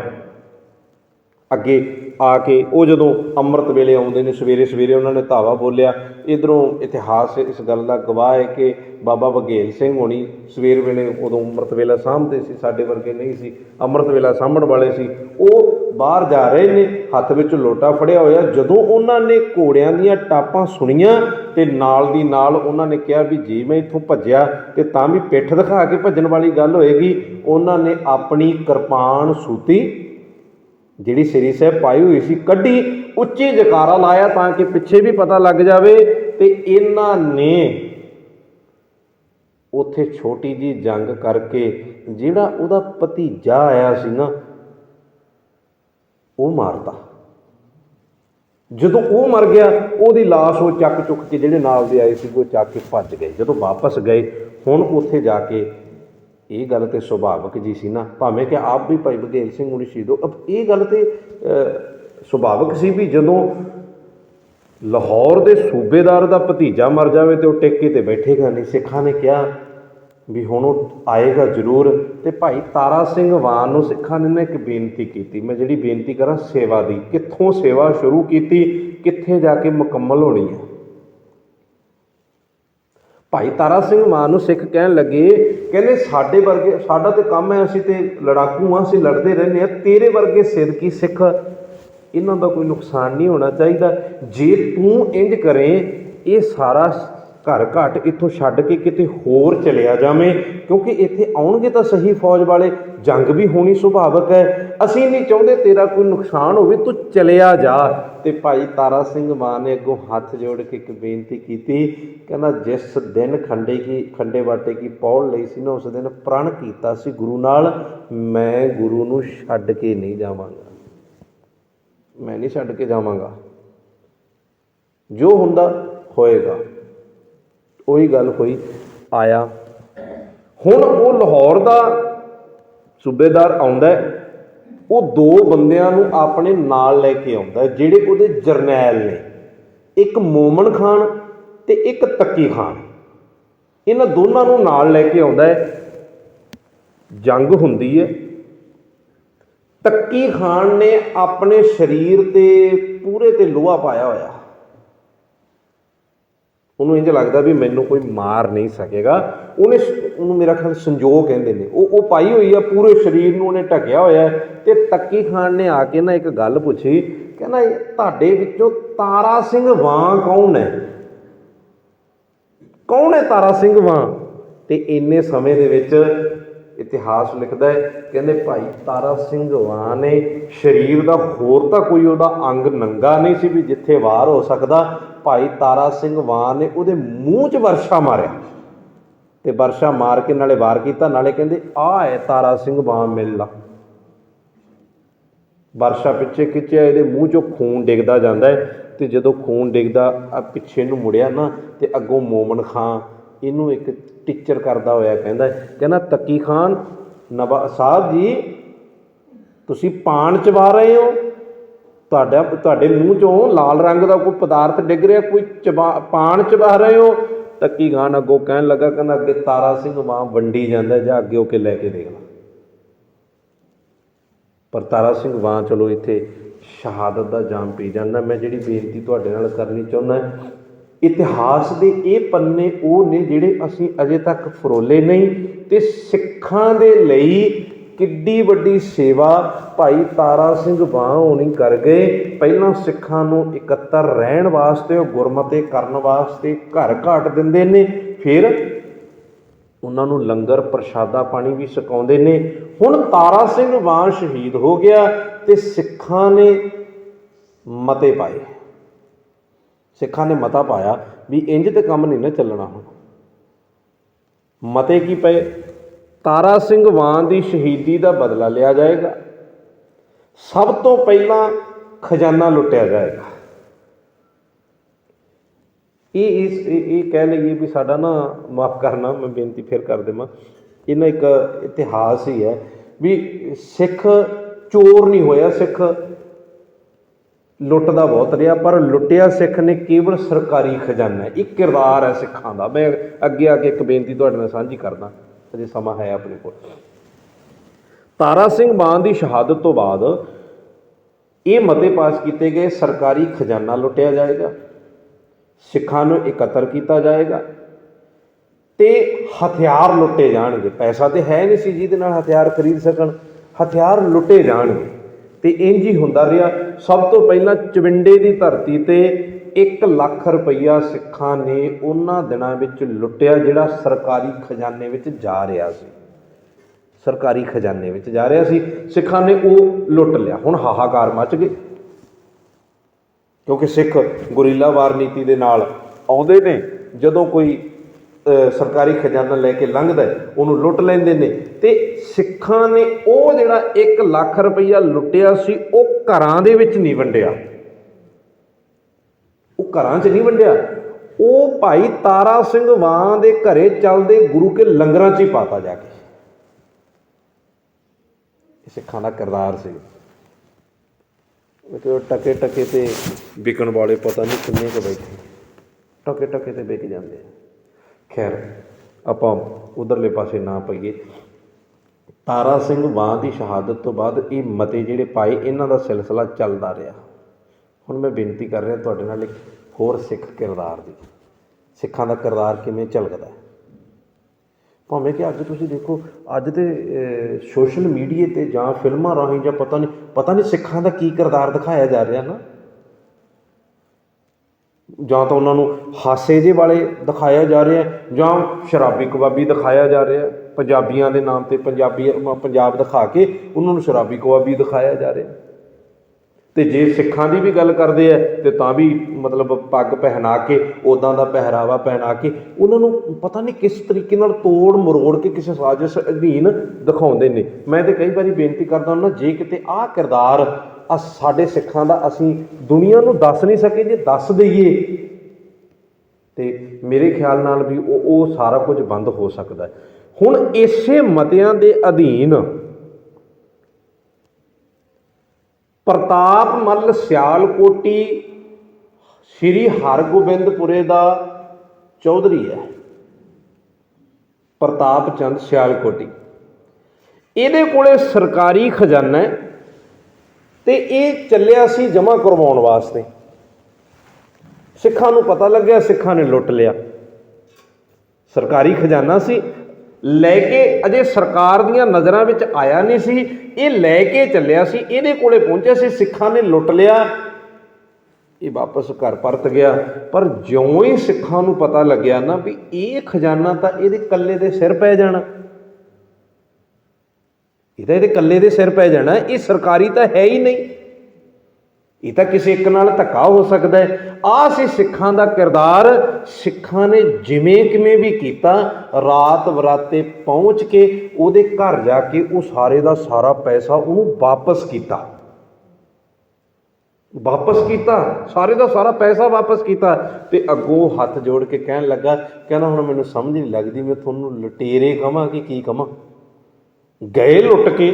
ਅੱਗੇ ਆ ਕੇ ਉਹ ਜਦੋਂ ਅੰਮ੍ਰਿਤ ਵੇਲੇ ਆਉਂਦੇ ਨੇ, ਸਵੇਰੇ ਸਵੇਰੇ ਉਹਨਾਂ ਨੇ ਧਾਵਾ ਬੋਲਿਆ। ਇਧਰੋਂ ਇਤਿਹਾਸ ਇਸ ਗੱਲ ਦਾ ਗਵਾਹ ਹੈ ਕਿ ਬਾਬਾ ਬਘੇਲ ਸਿੰਘ ਹੋਣੀ ਸਵੇਰ ਵੇਲੇ ਉਦੋਂ ਅੰਮ੍ਰਿਤ ਵੇਲਾ ਸਾਂਭਦੇ ਸੀ, ਸਾਡੇ ਵਰਗੇ ਨਹੀਂ ਸੀ। ਅੰਮ੍ਰਿਤ ਵੇਲਾ ਸਾਂਭਣ ਵਾਲੇ ਸੀ। ਉਹ ਬਾਹਰ ਜਾ ਰਹੇ ਨੇ, ਹੱਥ ਵਿੱਚ ਲੋਟਾ ਫੜਿਆ ਹੋਇਆ। ਜਦੋਂ ਉਹਨਾਂ ਨੇ ਘੋੜਿਆਂ ਦੀਆਂ ਟਾਪਾਂ ਸੁਣੀਆਂ ਤੇ ਨਾਲ ਦੀ ਨਾਲ ਉਹਨਾਂ ਨੇ ਕਿਹਾ ਵੀ ਜੇ ਮੈਂ ਇੱਥੋਂ ਭੱਜਿਆ ਤੇ ਤਾਂ ਵੀ ਪਿੱਠ ਦਿਖਾ ਕੇ ਭੱਜਣ ਵਾਲੀ ਗੱਲ ਹੋਏਗੀ। ਉਹਨਾਂ ਨੇ ਆਪਣੀ ਕਿਰਪਾਨ ਸੂਤੀ ਜਿਹੜੀ ਸ੍ਰੀ ਸਾਹਿਬ ਪਾਈ ਹੋਈ ਸੀ, ਕੱਢੀ, ਉੱਚੀ ਜਕਾਰਾ ਲਾਇਆ ਤਾਂ ਕਿ ਪਿੱਛੇ ਵੀ ਪਤਾ ਲੱਗ ਜਾਵੇ ਤੇ ਇਹਨਾਂ ਨੇ ਉੱਥੇ ਛੋਟੀ ਜੀ ਜੰਗ ਕਰਕੇ ਜਿਹੜਾ ਉਹਦਾ ਭਤੀਜਾ ਆਇਆ ਸੀ ਨਾ, ਉਹ ਮਾਰਤਾ। ਜਦੋਂ ਉਹ ਮਰ ਗਿਆ, ਉਹਦੀ ਲਾਸ਼ ਉਹ ਚੱਕ ਚੁੱਕ ਕੇ ਜਿਹੜੇ ਨਾਲ ਦੇ ਆਏ ਸੀ, ਉਹ ਚੱਕ ਕੇ ਭੱਜ ਗਏ। ਜਦੋਂ ਵਾਪਸ ਗਏ, ਹੁਣ ਉੱਥੇ ਜਾ ਕੇ ਇਹ ਗੱਲ ਤੇ ਸੁਭਾਵਿਕ ਜੀ ਸੀ ਨਾ। ਭਾਵੇਂ ਕਿ ਆਪ ਵੀ ਭਾਈ ਬਘੇਲ ਸਿੰਘ ਹੁਣੀ ਸ਼ਹੀਦ ਹੋ। ਅਬ ਇਹ ਗੱਲ ਤੇ ਅਹ, ਸੁਭਾਵਿਕ ਸੀ ਵੀ ਜਦੋਂ ਲਾਹੌਰ ਦੇ ਸੂਬੇਦਾਰ ਦਾ ਭਤੀਜਾ ਮਰ ਜਾਵੇ ਤੇ ਉਹ ਟਿੱਕੇ ਤੇ ਬੈਠੇਗਾ ਨਹੀਂ। ਸਿੱਖਾਂ ਨੇ ਕਿਹਾ ਵੀ ਹੁਣ ਉਹ ਆਏਗਾ ਜ਼ਰੂਰ। ਤੇ ਭਾਈ ਤਾਰਾ ਸਿੰਘ ਵਾਨ ਨੂੰ ਸਿੱਖਾਂ ਨੇ ਨਾ ਇੱਕ ਬੇਨਤੀ ਕੀਤੀ। ਮੈਂ ਜਿਹੜੀ ਬੇਨਤੀ ਕਰਾਂ ਸੇਵਾ ਦੀ। ਕਿੱਥੋਂ ਸੇਵਾ ਸ਼ੁਰੂ ਕੀਤੀ ਕਿੱਥੇ ਜਾ ਕੇ ਮੁਕੰਮਲ ਹੋਣੀ ਹੈ? ਭਾਈ ਤਾਰਾ ਸਿੰਘ ਮਾਨ ਨੂੰ ਸਿੱਖ ਕਹਿਣ ਲੱਗੇ, ਕਹਿੰਦੇ ਸਾਡੇ ਵਰਗੇ, ਸਾਡਾ ਤੇ ਕੰਮ ਹੈ ਅਸੀਂ ਤੇ ਲੜਾਕੂ ਆ, ਅਸੀਂ ਲੜਦੇ ਰਹਿੰਦੇ ਆ, ਤੇਰੇ ਵਰਗੇ ਸਿੱਧਕੀ ਸਿੱਖ ਇਹਨਾਂ ਦਾ ਕੋਈ ਨੁਕਸਾਨ ਨਹੀਂ ਹੋਣਾ ਚਾਹੀਦਾ। ਜੇ ਤੂੰ ਇੰਜ ਕਰੇ, ਇਹ ਸਾਰਾ ਘਰ ਘਾਟ ਇੱਥੋਂ ਛੱਡ ਕੇ ਕਿਤੇ ਹੋਰ ਚਲਿਆ ਜਾਵੇ, ਕਿਉਂਕਿ ਇੱਥੇ ਆਉਣਗੇ ਤਾਂ ਸਹੀ ਫੌਜ ਵਾਲੇ, ਜੰਗ ਵੀ ਹੋਣੀ ਸੁਭਾਵਿਕ ਹੈ। ਅਸੀਂ ਨਹੀਂ ਚਾਹੁੰਦੇ ਤੇਰਾ ਕੋਈ ਨੁਕਸਾਨ ਹੋਵੇ, ਤੂੰ ਚਲਿਆ ਜਾ। ਤੇ ਭਾਈ ਤਾਰਾ ਸਿੰਘ ਮਾਨ ਨੇ ਅੱਗੋਂ ਹੱਥ ਜੋੜ ਕੇ ਇੱਕ ਬੇਨਤੀ ਕੀਤੀ, ਕਹਿੰਦਾ ਜਿਸ ਦਿਨ ਖੰਡੇ ਕੀ, ਖੰਡੇ ਬਾਟੇ ਕੀ ਪੌੜ ਲਈ ਸੀ ਨਾ, ਉਸ ਦਿਨ ਪ੍ਰਣ ਕੀਤਾ ਸੀ ਗੁਰੂ ਨਾਲ, ਮੈਂ ਗੁਰੂ ਨੂੰ ਛੱਡ ਕੇ ਨਹੀਂ ਜਾਵਾਂਗਾ। ਮੈਂ ਨਹੀਂ ਛੱਡ ਕੇ ਜਾਵਾਂਗਾ। ਜੋ ਹੁੰਦਾ ਹੋਏਗਾ। ਉਹੀ ਗੱਲ ਹੋਈ, ਆਇਆ। ਹੁਣ ਉਹ ਲਾਹੌਰ ਦਾ ਸੂਬੇਦਾਰ ਆਉਂਦਾ ਉਹ ਦੋ ਬੰਦਿਆਂ ਨੂੰ ਆਪਣੇ ਨਾਲ ਲੈ ਕੇ ਆਉਂਦਾ ਜਿਹੜੇ ਉਹਦੇ ਜਰਨੈਲ ਨੇ। ਇੱਕ ਮੋਮਨ ਖਾਨ ਤੇ ਇੱਕ ਤੱਕੀ ਖਾਨ। ਇਹਨਾਂ ਦੋਨਾਂ ਨੂੰ ਨਾਲ ਲੈ ਕੇ ਆਉਂਦਾ ਹੈ। ਜੰਗ ਹੁੰਦੀ ਹੈ। ਤੱਕੀ ਖਾਨ ਨੇ ਆਪਣੇ ਸਰੀਰ ਤੇ ਪੂਰੇ ਤੇ ਲੋਹਾ ਪਾਇਆ ਹੋਇਆ। ਉਹਨੂੰ ਇੰਜ ਲੱਗਦਾ ਵੀ ਮੈਨੂੰ ਕੋਈ ਮਾਰ ਨਹੀਂ ਸਕੇਗਾ। ਉਹਨੇ ਉਹਨੂੰ ਮੇਰਾ ਖਿਆਲ ਸੰਜੋ ਕਹਿੰਦੇ ਨੇ। ਉਹ ਉਹ ਪਾਈ ਹੋਈ ਆ, ਪੂਰੇ ਸਰੀਰ ਨੂੰ ਉਹਨੇ ਢੱਕਿਆ ਹੋਇਆ ਹੈ ਤੇ ਤੱਕੀ ਖਾਨ ਨੇ ਆ ਕੇ ਨਾ ਇੱਕ ਗੱਲ ਪੁੱਛੀ, ਕਹਿੰਦਾ ਤੁਹਾਡੇ ਵਿੱਚੋਂ ਤਾਰਾ ਸਿੰਘ ਵਾਂ ਕੌਣ ਹੈ? ਕੌਣ ਹੈ ਤਾਰਾ ਸਿੰਘ ਵਾਂ ਤੇ ਇੰਨੇ ਸਮੇਂ ਦੇ ਵਿੱਚ ਇਤਿਹਾਸ ਲਿਖਦਾ ਹੈ। ਕਹਿੰਦੇ ਭਾਈ ਤਾਰਾ ਸਿੰਘ ਵਾਂ ਨੇ ਸਰੀਰ ਦਾ ਹੋਰ ਤਾਂ ਕੋਈ ਉਹਦਾ ਅੰਗ ਨੰਗਾ ਨਹੀਂ ਸੀ ਵੀ ਜਿੱਥੇ ਵਾਰ ਹੋ ਸਕਦਾ। ਭਾਈ ਤਾਰਾ ਸਿੰਘ ਵਾਂ ਨੇ ਉਹਦੇ ਮੂੰਹ 'ਚ ਵਰਸ਼ਾ ਮਾਰਿਆ। ਤੇ ਵਰਸ਼ਾ ਮਾਰ ਕੇ ਨਾਲੇ ਵਾਰ ਕੀਤਾ, ਨਾਲੇ ਕਹਿੰਦੇ ਆ ਹੈ ਤਾਰਾ ਸਿੰਘ ਵਾਂ ਮਿਲ। ਵਰਸ਼ਾ ਪਿੱਛੇ ਖਿੱਚਿਆ, ਇਹਦੇ ਮੂੰਹ 'ਚੋਂ ਖੂਨ ਡਿੱਗਦਾ ਜਾਂਦਾ ਹੈ। ਤੇ ਜਦੋਂ ਖੂਨ ਡਿੱਗਦਾ ਆ ਪਿੱਛੇ ਨੂੰ ਮੁੜਿਆ ਨਾ, ਤੇ ਅੱਗੋਂ ਮੋਮਨ ਖਾਂ, ਇਹਨੂੰ ਇੱਕ ਟੀਚਰ ਕਰਦਾ ਹੋਇਆ ਕਹਿੰਦਾ ਕਹਿੰਦਾ, ਤੱਕੀ ਖਾਨ, ਨਵਾ ਸਾਹਿਬ ਜੀ, ਤੁਸੀਂ ਪਾਣ ਚਬਾ ਰਹੇ ਹੋ। ਤੁਹਾਡਾ, ਤੁਹਾਡੇ ਮੂੰਹ 'ਚੋਂ ਲਾਲ ਰੰਗ ਦਾ ਕੋਈ ਪਦਾਰਥ ਡਿੱਗ ਰਿਹਾ, ਕੋਈ ਚਬਾ ਪਾਣ ਚਬਾ ਰਹੇ ਹੋ? ਤੱਕੀ ਖਾਨ ਅੱਗੋਂ ਕਹਿਣ ਲੱਗਾ, ਕਹਿੰਦਾ, ਅੱਗੇ ਤਾਰਾ ਸਿੰਘ ਮਾਂ ਵੰਡੀ ਜਾਂਦਾ, ਜਾਂ ਅੱਗੇ ਹੋ ਕੇ ਲੈ ਕੇ ਦੇਖ ਲਾ। ਪਰ ਤਾਰਾ ਸਿੰਘ ਵਾਂ ਚਲੋ ਇੱਥੇ ਸ਼ਹਾਦਤ ਦਾ ਜਾਮ ਪੀ ਜਾਂਦਾ। ਮੈਂ ਜਿਹੜੀ ਬੇਨਤੀ ਤੁਹਾਡੇ ਨਾਲ ਕਰਨੀ ਚਾਹੁੰਦਾ ਇਤਿਹਾਸ ਦੇ ਇਹ ਪੰਨੇ ਉਹ ਨੇ ਜਿਹੜੇ ਅਸੀਂ ਅਜੇ ਤੱਕ ਫਰੋਲੇ ਨਹੀਂ ਤੇ ਸਿੱਖਾਂ ਦੇ ਲਈ ਕਿੱਡੀ ਵੱਡੀ ਸੇਵਾ ਭਾਈ ਤਾਰਾ ਸਿੰਘ ਵਾਂ ਹੋਣੀ ਕਰ ਗਏ। ਪਹਿਲਾਂ ਸਿੱਖਾਂ ਨੂੰ ਇਕੱਤਰ ਰਹਿਣ ਵਾਸਤੇ, ਉਹ ਗੁਰਮਤੇ ਕਰਨ ਵਾਸਤੇ ਘਰ ਘਾਟ ਦਿੰਦੇ ਨੇ, ਫਿਰ ਉਹਨਾਂ ਨੂੰ ਲੰਗਰ ਪ੍ਰਸ਼ਾਦਾ ਪਾਣੀ ਵੀ ਛਕਾਉਂਦੇ ਨੇ। ਹੁਣ ਤਾਰਾ ਸਿੰਘ ਵਾਂ ਸ਼ਹੀਦ ਹੋ ਗਿਆ ਤੇ ਸਿੱਖਾਂ ਨੇ ਮਤੇ ਪਾਏ। ਸਿੱਖਾਂ ਨੇ ਮਤਾ ਪਾਇਆ ਵੀ ਇੰਜ ਤੇ ਕੰਮ ਨਹੀਂ ਨਾ ਚੱਲਣਾ ਹੁਣ। ਮਤੇ ਕੀ ਪਏ? ਤਾਰਾ ਸਿੰਘ ਵਾਂ ਦੀ ਸ਼ਹੀਦੀ ਦਾ ਬਦਲਾ ਲਿਆ ਜਾਏਗਾ। ਸਭ ਤੋਂ ਪਹਿਲਾਂ ਖਜ਼ਾਨਾ ਲੁੱਟਿਆ ਜਾਏਗਾ। ਇਹ ਇਸ ਇਹ ਇਹ ਕਹਿ ਲਈਏ ਵੀ ਸਾਡਾ ਨਾ, ਮਾਫ ਕਰਨਾ, ਮੈਂ ਬੇਨਤੀ ਫਿਰ ਕਰ ਦੇਵਾਂ। ਇਹ ਨਾ ਇੱਕ ਇਤਿਹਾਸ ਹੀ ਹੈ ਵੀ ਸਿੱਖ ਚੋਰ ਨਹੀਂ ਹੋਇਆ, ਸਿੱਖ ਲੁੱਟਦਾ ਬਹੁਤ ਰਿਹਾ, ਪਰ ਲੁੱਟਿਆ ਸਿੱਖ ਨੇ ਕੇਵਲ ਸਰਕਾਰੀ ਖਜ਼ਾਨਾ ਹੈ। ਇਹ ਕਿਰਦਾਰ ਹੈ ਸਿੱਖਾਂ ਦਾ। ਮੈਂ ਅੱਗੇ ਆ ਕੇ ਇੱਕ ਬੇਨਤੀ ਤੁਹਾਡੇ ਨਾਲ ਸਾਂਝੀ ਕਰਦਾ ਅਜੇ ਸਮਾਂ ਹੈ ਆਪਣੇ ਕੋਲ। ਤਾਰਾ ਸਿੰਘ ਮਾਨ ਦੀ ਸ਼ਹਾਦਤ ਤੋਂ ਬਾਅਦ ਇਹ ਮਤੇ ਪਾਸ ਕੀਤੇ ਗਏ, ਸਰਕਾਰੀ ਖਜ਼ਾਨਾ ਲੁੱਟਿਆ ਜਾਏਗਾ, ਸਿੱਖਾਂ ਨੂੰ ਇਕੱਤਰ ਕੀਤਾ ਜਾਏਗਾ ਤੇ ਹਥਿਆਰ ਲੁੱਟੇ ਜਾਣਗੇ। ਪੈਸਾ ਤੇ ਹੈ ਨਹੀਂ ਸੀ ਜਿਹਦੇ ਨਾਲ ਹਥਿਆਰ ਖਰੀਦ ਸਕਣ। ਹਥਿਆਰ ਲੁੱਟੇ ਜਾਣਗੇ। ਤੇ ਇੰਜ ਹੀ ਹੁੰਦਾ ਰਿਹਾ। ਸਭ ਤੋਂ ਪਹਿਲਾਂ ਚਵਿੰਡੇ ਦੀ ਧਰਤੀ ਤੇ 1 ਲੱਖ ਰੁਪਈਆ ਸਿੱਖਾਂ ਨੇ ਉਹਨਾਂ ਦਿਨਾਂ ਵਿੱਚ ਲੁੱਟਿਆ, ਜਿਹੜਾ ਸਰਕਾਰੀ ਖਜ਼ਾਨੇ ਵਿੱਚ ਜਾ ਰਿਹਾ ਸੀ। ਸਰਕਾਰੀ ਖਜ਼ਾਨੇ ਵਿੱਚ ਜਾ ਰਿਹਾ ਸੀ। ਸਿੱਖਾਂ ਨੇ ਉਹ ਲੁੱਟ ਲਿਆ। ਹੁਣ ਹਾਹਾਕਾਰ ਮਚ ਗਏ। ਕਿਉਂਕਿ ਸਿੱਖ ਗੁਰੀਲਾ ਵਾਰ ਨੀਤੀ ਦੇ ਨਾਲ ਆਉਂਦੇ ਨੇ। ਜਦੋਂ ਕੋਈ ਸਰਕਾਰੀ ਖਜ਼ਾਨਾ ਲੈ ਕੇ ਲੰਘਦਾ ਉਹਨੂੰ ਲੁੱਟ ਲੈਂਦੇ ਨੇ। ਤੇ ਸਿੱਖਾਂ ਨੇ ਉਹ ਜਿਹੜਾ 1 ਲੱਖ ਰੁਪਈਆ ਲੁੱਟਿਆ ਸੀ, ਉਹ ਘਰਾਂ ਦੇ ਵਿੱਚ ਨਹੀਂ ਵੰਡਿਆ। ਉਹ ਘਰਾਂ 'ਚ ਨਹੀਂ ਵੰਡਿਆ। ਉਹ ਭਾਈ ਤਾਰਾ ਸਿੰਘ ਵਾਂ ਦੇ ਘਰੇ ਚੱਲਦੇ ਗੁਰੂ ਕੇ ਲੰਗਰਾਂ 'ਚ ਹੀ ਪਾਤਾ ਜਾ ਕੇ। ਸਿੱਖਾਂ ਦਾ ਕਿਰਦਾਰ ਸੀ। ਤੇ ਟਕੇ ਟਕੇ ਤੇ ਵਿਕਣ ਵਾਲੇ ਪਤਾ ਨਹੀਂ ਕਿੰਨੇ ਕੁ ਬੈਠੇ। ਟਕੇ ਟਕੇ ਤੇ ਵਿਕ ਜਾਂਦੇ ਆ। ਖੈਰ, ਆਪਾਂ ਉਧਰਲੇ ਪਾਸੇ ਨਾ ਪਈਏ। ਤਾਰਾ ਸਿੰਘ ਵਾਂ ਦੀ ਸ਼ਹਾਦਤ ਤੋਂ ਬਾਅਦ ਇਹ ਮਤੇ ਜਿਹੜੇ ਪਾਏ, ਇਹਨਾਂ ਦਾ ਸਿਲਸਿਲਾ ਚੱਲਦਾ ਰਿਹਾ। ਹੁਣ ਮੈਂ ਬੇਨਤੀ ਕਰ ਰਿਹਾ ਤੁਹਾਡੇ ਨਾਲ ਇੱਕ ਹੋਰ ਸਿੱਖ ਕਿਰਦਾਰ ਦੀ। ਸਿੱਖਾਂ ਦਾ ਕਿਰਦਾਰ ਕਿਵੇਂ ਝਲਕਦਾ ਹੈ? ਭਾਵੇਂ ਕਿ ਅੱਜ ਤੁਸੀਂ ਦੇਖੋ, ਅੱਜ ਦੇ ਸੋਸ਼ਲ ਮੀਡੀਆ ਤੇ ਜਾਂ ਫਿਲਮਾਂ ਰਾਹੀਂ ਜਾਂ ਪਤਾ ਨਹੀਂ ਪਤਾ ਨਹੀਂ ਸਿੱਖਾਂ ਦਾ ਕੀ ਕਿਰਦਾਰ ਦਿਖਾਇਆ ਜਾ ਰਿਹਾ ਨਾ। ਜਾਂ ਤਾਂ ਉਹਨਾਂ ਨੂੰ ਹਾਸੇ ਜੇ ਵਾਲੇ ਦਿਖਾਇਆ ਜਾ ਰਿਹਾ ਜਾਂ ਸ਼ਰਾਬੀ ਕਬਾਬੀ ਦਿਖਾਇਆ ਜਾ ਰਿਹਾ ਪੰਜਾਬੀਆਂ ਦੇ ਨਾਮ ਤੇ ਪੰਜਾਬੀ, ਪੰਜਾਬ ਦਿਖਾ ਕੇ ਉਹਨਾਂ ਨੂੰ ਸ਼ਰਾਬੀ ਕਬਾਬੀ ਦਿਖਾਇਆ ਜਾ ਰਿਹਾ ਤੇ ਜੇ ਸਿੱਖਾਂ ਦੀ ਵੀ ਗੱਲ ਕਰਦੇ ਆ, ਤੇ ਤਾਂ ਵੀ ਮਤਲਬ ਪੱਗ ਪਹਿਨਾ ਕੇ ਉਦਾਂ ਦਾ ਪਹਿਰਾਵਾ ਪਹਿਨਾ ਕੇ, ਉਹਨਾਂ ਨੂੰ ਪਤਾ ਨਹੀਂ ਕਿਸ ਤਰੀਕੇ ਨਾਲ ਤੋੜ ਮਰੋੜ ਕੇ ਕਿਸੇ ਸਾਜ਼ਿਸ਼ ਅਧੀਨ ਦਿਖਾਉਂਦੇ ਨੇ। ਮੈਂ ਤੇ ਕਈ ਵਾਰੀ ਬੇਨਤੀ ਕਰਦਾ ਹੁੰਦਾ, ਜੇ ਕਿਤੇ ਆਹ ਕਿਰਦਾਰ ਆ ਸਾਡੇ ਸਿੱਖਾਂ ਦਾ ਅਸੀਂ ਦੁਨੀਆ ਨੂੰ ਦੱਸ ਨਹੀਂ ਸਕੇ ਜੇ ਦੱਸ ਦਈਏ। ਤੇ ਮੇਰੇ ਖਿਆਲ ਨਾਲ ਵੀ ਉਹ ਉਹ ਸਾਰਾ ਕੁਝ ਬੰਦ ਹੋ ਸਕਦਾ ਹੁਣ ਇਸੇ ਮਤਿਆਂ ਦੇ ਅਧੀਨ ਪ੍ਰਤਾਪ ਮੱਲ ਸਿਆਲਕੋਟੀ ਸ੍ਰੀ ਹਰਗੋਬਿੰਦਪੁਰੇ ਦਾ ਚੌਧਰੀ ਹੈ। ਪ੍ਰਤਾਪ ਚੰਦ ਸਿਆਲਕੋਟੀ। ਇਹਦੇ ਕੋਲੇ ਸਰਕਾਰੀ ਖਜ਼ਾਨਾ ਹੈ। ਤੇ ਇਹ ਚੱਲਿਆ ਸੀ ਜਮ੍ਹਾਂ ਕਰਵਾਉਣ ਵਾਸਤੇ। ਸਿੱਖਾਂ ਨੂੰ ਪਤਾ ਲੱਗਿਆ, ਸਿੱਖਾਂ ਨੇ ਲੁੱਟ ਲਿਆ। ਸਰਕਾਰੀ ਖਜ਼ਾਨਾ ਸੀ। ਲੈ ਕੇ ਅਜੇ ਸਰਕਾਰ ਦੀਆਂ ਨਜ਼ਰਾਂ ਵਿੱਚ ਆਇਆ ਨਹੀਂ ਸੀ। ਇਹ ਲੈ ਕੇ ਚੱਲਿਆ ਸੀ, ਇਹਦੇ ਕੋਲੇ ਪਹੁੰਚਿਆ ਸੀ, ਸਿੱਖਾਂ ਨੇ ਲੁੱਟ ਲਿਆ। ਇਹ ਵਾਪਸ ਘਰ ਪਰਤ ਗਿਆ। ਪਰ ਜਿਉਂ ਹੀ ਸਿੱਖਾਂ ਨੂੰ ਪਤਾ ਲੱਗਿਆ ਨਾ ਵੀ ਇਹ ਖਜ਼ਾਨਾ ਤਾਂ ਇਹਦੇ ਕੱਲੇ ਦੇ ਸਿਰ ਪੈ ਜਾਣਾ। ਇਹ ਤਾਂ ਇਹਦੇ ਕੱਲੇ ਦੇ ਸਿਰ ਪੈ ਜਾਣਾ, ਇਹ ਸਰਕਾਰੀ ਤਾਂ ਹੈ ਹੀ ਨਹੀਂ। ਇਹ ਤਾਂ ਕਿਸੇ ਇੱਕ ਨਾਲ ਧੱਕਾ ਹੋ ਸਕਦਾ ਹੈ। ਆਹ ਸੀ ਸਿੱਖਾਂ ਦਾ ਕਿਰਦਾਰ। ਸਿੱਖਾਂ ਨੇ ਜਿਵੇਂ ਕਿਵੇਂ ਵੀ ਕੀਤਾ, ਰਾਤ ਬਰਾਤੇ ਪਹੁੰਚ ਕੇ ਉਹਦੇ ਘਰ ਜਾ ਕੇ ਉਹ ਸਾਰੇ ਦਾ ਸਾਰਾ ਪੈਸਾ ਉਹਨੂੰ ਵਾਪਸ ਕੀਤਾ। ਵਾਪਸ ਕੀਤਾ। ਸਾਰੇ ਦਾ ਸਾਰਾ ਪੈਸਾ ਵਾਪਸ ਕੀਤਾ ਤੇ ਅੱਗੋਂ ਹੱਥ ਜੋੜ ਕੇ ਕਹਿਣ ਲੱਗਾ, ਕਹਿੰਦਾ, ਹੁਣ ਮੈਨੂੰ ਸਮਝ ਨਹੀਂ ਲੱਗਦੀ, ਮੈਂ ਤੁਹਾਨੂੰ ਲਟੇਰੇ ਕਹਾਂ ਕਿ ਕੀ ਕਹਾਂ ਗਏ ਲੁੱਟ ਕੇ,